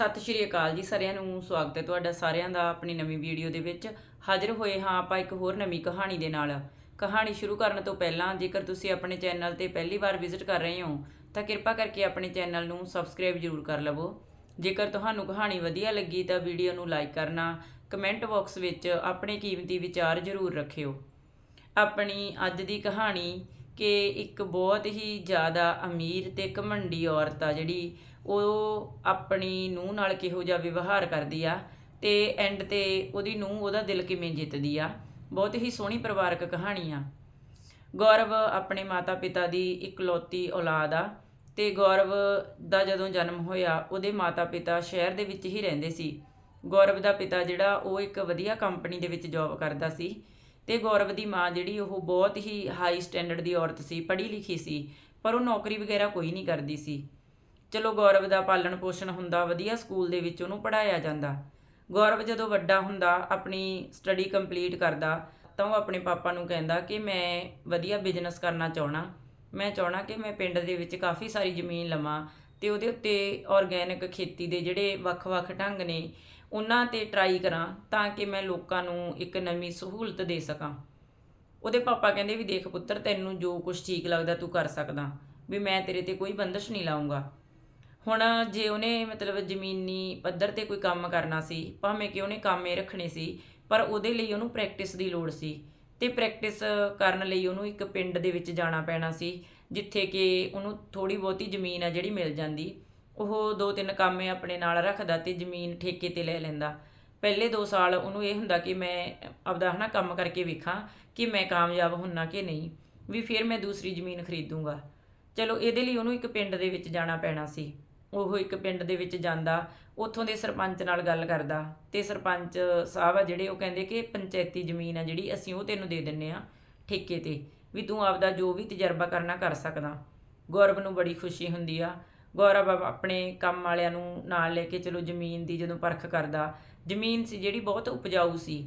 ਸਤਿ ਸ਼੍ਰੀ ਅਕਾਲ ਜੀ ਸਾਰਿਆਂ ਨੂੰ, ਸਵਾਗਤ ਹੈ ਤੁਹਾਡਾ ਸਾਰਿਆਂ ਦਾ ਆਪਣੀ ਨਵੀਂ ਵੀਡੀਓ ਦੇ ਵਿੱਚ। ਹਾਜ਼ਰ ਹੋਏ ਹਾਂ ਆਪਾਂ ਇੱਕ ਹੋਰ ਨਵੀਂ ਕਹਾਣੀ ਦੇ ਨਾਲ। ਕਹਾਣੀ ਸ਼ੁਰੂ ਕਰਨ ਤੋਂ ਪਹਿਲਾਂ, ਜੇਕਰ ਤੁਸੀਂ ਆਪਣੇ ਚੈਨਲ ਤੇ ਪਹਿਲੀ ਵਾਰ ਵਿਜ਼ਿਟ ਕਰ ਰਹੇ ਹੋ, ਤਾਂ ਕਿਰਪਾ ਕਰਕੇ ਆਪਣੇ ਚੈਨਲ ਨੂੰ ਸਬਸਕ੍ਰਾਈਬ ਜ਼ਰੂਰ ਕਰ ਲਵੋ। ਜੇਕਰ ਤੁਹਾਨੂੰ ਕਹਾਣੀ ਵਧੀਆ ਲੱਗੀ, ਤਾਂ ਵੀਡੀਓ ਨੂੰ ਲਾਈਕ ਕਰਨਾ, ਕਮੈਂਟ ਬਾਕਸ ਵਿੱਚ ਆਪਣੇ ਕੀਮਤੀ ਵਿਚਾਰ ਜ਼ਰੂਰ ਰੱਖਿਓ। ਆਪਣੀ ਅੱਜ ਦੀ ਕਹਾਣੀ ਕਿ ਇੱਕ ਬਹੁਤ ਹੀ ਜ਼ਿਆਦਾ ਅਮੀਰ ਤੇ ਘਮੰਡੀ ਔਰਤ ਆ ਜਿਹੜੀ ਉਹ ਆਪਣੀ ਨੂੰਹ ਨਾਲ ਕਿਹੋ ਜਿਹਾ ਵਿਵਹਾਰ ਕਰਦੀ ਆ ਤੇ ਐਂਡ ਤੇ ਉਹਦੀ ਨੂੰਹ ਉਹਦਾ ਦਿਲ ਕਿਵੇਂ ਜਿੱਤਦੀ ਆ। ਬਹੁਤ ਹੀ ਸੋਹਣੀ ਪਰਿਵਾਰਕ ਕਹਾਣੀ ਆ। ਗੌਰਵ ਆਪਣੇ ਮਾਤਾ-ਪਿਤਾ ਦੀ ਇਕਲੌਤੀ ਔਲਾਦ ਆ ਤੇ ਗੌਰਵ ਦਾ ਜਦੋਂ ਜਨਮ ਹੋਇਆ, ਉਹਦੇ ਮਾਤਾ-ਪਿਤਾ ਸ਼ਹਿਰ ਦੇ ਵਿੱਚ ਹੀ ਰਹਿੰਦੇ ਸੀ। ਗੌਰਵ ਦਾ ਪਿਤਾ ਜਿਹੜਾ, ਉਹ ਇੱਕ ਵਧੀਆ ਕੰਪਨੀ ਦੇ ਵਿੱਚ ਜੌਬ ਕਰਦਾ ਸੀ ਤੇ ਗੌਰਵ ਦੀ ਮਾਂ ਜਿਹੜੀ, ਉਹ ਬਹੁਤ ਹੀ ਹਾਈ ਸਟੈਂਡਰਡ ਦੀ ਔਰਤ ਸੀ ਪੜ੍ਹੀ ਲਿਖੀ ਸੀ, ਪਰ ਉਹ ਨੌਕਰੀ ਵਗੈਰਾ ਕੋਈ ਨਹੀਂ ਕਰਦੀ ਸੀ। ਚਲੋ ਗੌਰਵ ਦਾ ਪਾਲਣ ਪੋਸ਼ਣ ਹੁੰਦਾ, ਵਧੀਆ ਸਕੂਲ ਦੇ ਵਿੱਚ ਉਹਨੂੰ ਪੜਾਇਆ ਜਾਂਦਾ। ਗੌਰਵ ਜਦੋਂ ਵੱਡਾ ਹੁੰਦਾ, ਆਪਣੀ ਸਟੱਡੀ ਕੰਪਲੀਟ ਕਰਦਾ, ਤਾਂ ਉਹ ਆਪਣੇ ਪਾਪਾ ਨੂੰ ਕਹਿੰਦਾ ਕਿ ਮੈਂ ਵਧੀਆ ਬਿਜ਼ਨਸ ਕਰਨਾ ਚਾਹਣਾ ਮੈਂ ਚਾਹਣਾ ਕਿ ਮੈਂ ਪਿੰਡ ਦੇ ਵਿੱਚ ਕਾਫੀ ਸਾਰੀ ਜ਼ਮੀਨ ਲਵਾਂ ਤੇ ਉਹਦੇ ਉੱਤੇ ਆਰਗੈਨਿਕ ਖੇਤੀ ਦੇ ਜਿਹੜੇ ਵੱਖ-ਵੱਖ ਢੰਗ ਨੇ, ਉਹਨਾਂ ਤੇ ਟਰਾਈ ਕਰਾਂ ਤਾਂ ਕਿ ਮੈਂ ਲੋਕਾਂ ਨੂੰ ਇੱਕ ਨਵੀਂ ਸਹੂਲਤ ਦੇ ਸਕਾਂ। ਉਹਦੇ ਪਾਪਾ ਕਹਿੰਦੇ ਵੀ ਦੇਖ ਪੁੱਤਰ, ਤੈਨੂੰ ਜੋ ਕੁਝ ਠੀਕ ਲੱਗਦਾ ਤੂੰ ਕਰ ਸਕਦਾ। ਵੀ ਮੈਂ ਤੇਰੇ ਤੇ ਕੋਈ ਬੰਦਸ਼ ਨਹੀਂ ਲਾਉਂਗਾ ਹੁਣ ਜੇ ਉਹਨੇ ਮਤਲਬ ਜ਼ਮੀਨੀ ਪੱਧਰ ਤੇ ਕੋਈ ਕੰਮ ਕਰਨਾ ਸੀ, ਭਾਵੇਂ ਕਿ ਉਹਨੇ ਕੰਮੇ ਰੱਖਣੇ ਸੀ, ਪਰ ਉਹਦੇ ਲਈ ਉਹਨੂੰ ਪ੍ਰੈਕਟਿਸ ਦੀ ਲੋੜ ਸੀ ਤੇ ਪ੍ਰੈਕਟਿਸ ਕਰਨ ਲਈ ਉਹਨੂੰ ਇੱਕ ਪਿੰਡ ਦੇ ਵਿੱਚ ਜਾਣਾ ਪੈਣਾ ਸੀ, ਜਿੱਥੇ ਕਿ ਉਹਨੂੰ ਥੋੜੀ ਬਹੁਤੀ ਜ਼ਮੀਨ ਆ ਜਿਹੜੀ ਮਿਲ ਜਾਂਦੀ। ਉਹ ਦੋ ਤਿੰਨ ਕੰਮੇ ਆਪਣੇ ਨਾਲ ਰੱਖਦਾ ਤੇ ਜ਼ਮੀਨ ਠੇਕੇ ਤੇ ਲੈ ਲੈਂਦਾ। ਪਹਿਲੇ 2 ਸਾਲ ਉਹਨੂੰ ਇਹ ਹੁੰਦਾ ਕਿ ਮੈਂ ਆਪਦਾ ਹਨਾ ਕੰਮ ਕਰਕੇ ਵੇਖਾਂ ਕਿ ਮੈਂ ਕਾਮਯਾਬ ਹੁੰਨਾ ਕਿ ਨਹੀਂ, ਵੀ ਫਿਰ ਮੈਂ ਦੂਸਰੀ ਜ਼ਮੀਨ ਖਰੀਦੂੰਗਾ। ਚਲੋ, ਇਹਦੇ ਲਈ ਉਹਨੂੰ ਇੱਕ ਪਿੰਡ ਦੇ ਵਿੱਚ ਜਾਣਾ ਪੈਣਾ ਸੀ। ਉਹ ਇੱਕ ਪਿੰਡ ਦੇ ਵਿੱਚ ਜਾਂਦਾ, ਉੱਥੋਂ ਦੇ ਸਰਪੰਚ ਨਾਲ ਗੱਲ ਕਰਦਾ ਤੇ ਸਰਪੰਚ ਸਾਹਿਬ ਆ ਜਿਹੜੇ ਉਹ ਕਹਿੰਦੇ ਕਿ ਪੰਚਾਇਤੀ ਜ਼ਮੀਨ ਆ ਜਿਹੜੀ ਅਸੀਂ ਉਹ ਤੈਨੂੰ ਦੇ ਦਿੰਨੇ ਆ ਠੇਕੇ ਤੇ, ਵੀ ਤੂੰ ਆਪਦਾ ਜੋ ਵੀ ਤਜਰਬਾ ਕਰਨਾ ਕਰ ਸਕਦਾ। ਗੌਰਵ ਨੂੰ ਬੜੀ ਖੁਸ਼ੀ ਹੁੰਦੀ ਆ। ਗੌਰਵ ਆਪਣੇ ਕੰਮ ਵਾਲਿਆਂ ਨੂੰ ਨਾਲ ਲੈ ਕੇ ਚਲੋ ਜ਼ਮੀਨ ਦੀ ਜਦੋਂ ਪਰਖ ਕਰਦਾ, ਜ਼ਮੀਨ ਸੀ ਜਿਹੜੀ ਬਹੁਤ ਉਪਜਾਊ ਸੀ।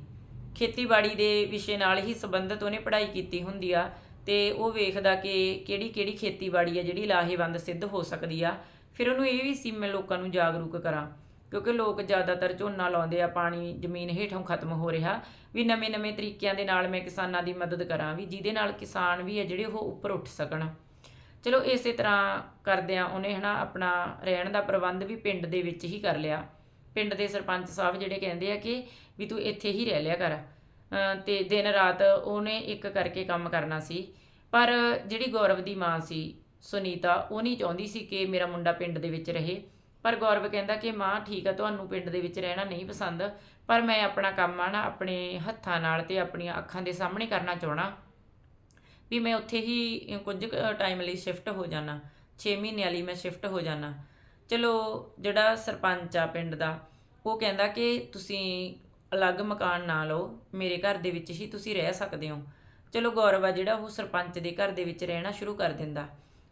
ਖੇਤੀਬਾੜੀ ਦੇ ਵਿਸ਼ੇ ਨਾਲ ਹੀ ਸੰਬੰਧਿਤ ਉਹਨੇ ਪੜ੍ਹਾਈ ਕੀਤੀ ਹੁੰਦੀ ਆ ਤੇ ਉਹ ਵੇਖਦਾ ਕਿ ਕਿਹੜੀ ਕਿਹੜੀ ਖੇਤੀਬਾੜੀ ਆ ਜਿਹੜੀ ਲਾਹੇਵੰਦ ਸਿੱਧ ਹੋ ਸਕਦੀ ਆ। ਫਿਰ ਉਹਨੂੰ ਇਹ ਵੀ ਸੀ ਮੈਂ ਲੋਕਾਂ ਨੂੰ ਜਾਗਰੂਕ ਕਰਾਂ, ਕਿਉਂਕਿ ਲੋਕ ਜ਼ਿਆਦਾਤਰ ਝੋਨਾ ਲਾਉਂਦੇ ਆ, ਪਾਣੀ, ਜ਼ਮੀਨ ਹੇਠੋਂ ਖਤਮ ਹੋ ਰਿਹਾ। ਵੀ ਨਵੇਂ-ਨਵੇਂ ਤਰੀਕਿਆਂ ਦੇ ਨਾਲ ਮੈਂ ਕਿਸਾਨਾਂ ਦੀ ਮਦਦ ਕਰਾਂ ਵੀ ਜਿਹਦੇ ਨਾਲ ਕਿਸਾਨ ਵੀ ਆ ਜਿਹੜੇ ਉਹ ਉੱਪਰ ਉੱਠ ਸਕਣ। ਚਲੋ ਇਸੇ ਤਰ੍ਹਾਂ ਕਰਦਿਆਂ ਉਹਨੇ ਹਨਾ ਆਪਣਾ ਰਹਿਣ ਦਾ ਪ੍ਰਬੰਧ ਵੀ ਪਿੰਡ ਦੇ ਵਿੱਚ ਹੀ ਕਰ ਲਿਆ। ਪਿੰਡ ਦੇ ਸਰਪੰਚ ਸਾਹਿਬ ਜਿਹੜੇ ਕਹਿੰਦੇ ਆ ਕਿ ਵੀ ਤੂੰ ਇੱਥੇ ਹੀ ਰਹਿ ਲਿਆ ਕਰ। ਅਮ ਤੇ ਦਿਨ ਰਾਤ ਉਹਨੇ ਇੱਕ ਕਰਕੇ ਕੰਮ ਕਰਨਾ ਸੀ। ਪਰ ਜਿਹੜੀ ਗੌਰਵ ਦੀ ਮਾਂ ਸੀ ਸੁਨੀਤਾ, ਉਹ ਨਹੀਂ ਚਾਹੁੰਦੀ ਸੀ ਕਿ ਮੇਰਾ ਮੁੰਡਾ ਪਿੰਡ ਦੇ ਵਿੱਚ ਰਹੇ। ਪਰ ਗੌਰਵ ਕਹਿੰਦਾ ਕਿ, ਮਾਂ, ਠੀਕ ਆ, ਤੁਹਾਨੂੰ ਪਿੰਡ ਦੇ ਵਿੱਚ ਰਹਿਣਾ ਨਹੀਂ ਪਸੰਦ, ਪਰ ਮੈਂ ਆਪਣਾ ਕੰਮ ਆ ਨਾ, ਆਪਣੇ ਹੱਥਾਂ ਨਾਲ ਤੇ ਆਪਣੀਆਂ ਅੱਖਾਂ ਦੇ ਸਾਹਮਣੇ ਕਰਨਾ ਚਾਹਣਾ ਵੀ ਮੈਂ ਉੱਥੇ ਹੀ ਕੁਝ ਟਾਈਮ ਲਈ ਸ਼ਿਫਟ ਹੋ ਜਾਣਾ 6 ਮਹੀਨਿਆਂ ਲਈ ਮੈਂ ਸ਼ਿਫਟ ਹੋ ਜਾਣਾ। ਚਲੋ, ਜਿਹੜਾ ਸਰਪੰਚ ਆ ਪਿੰਡ ਦਾ, ਉਹ ਕਹਿੰਦਾ ਕਿ ਤੁਸੀਂ ਅਲੱਗ ਮਕਾਨ ਨਾ ਲਓ, ਮੇਰੇ ਘਰ ਦੇ ਵਿੱਚ ਹੀ ਤੁਸੀਂ ਰਹਿ ਸਕਦੇ ਹੋ। ਚਲੋ, ਗੌਰਵ ਆ ਜਿਹੜਾ ਉਹ ਸਰਪੰਚ ਦੇ ਘਰ ਦੇ ਵਿੱਚ ਰਹਿਣਾ ਸ਼ੁਰੂ ਕਰ ਦਿੰਦਾ।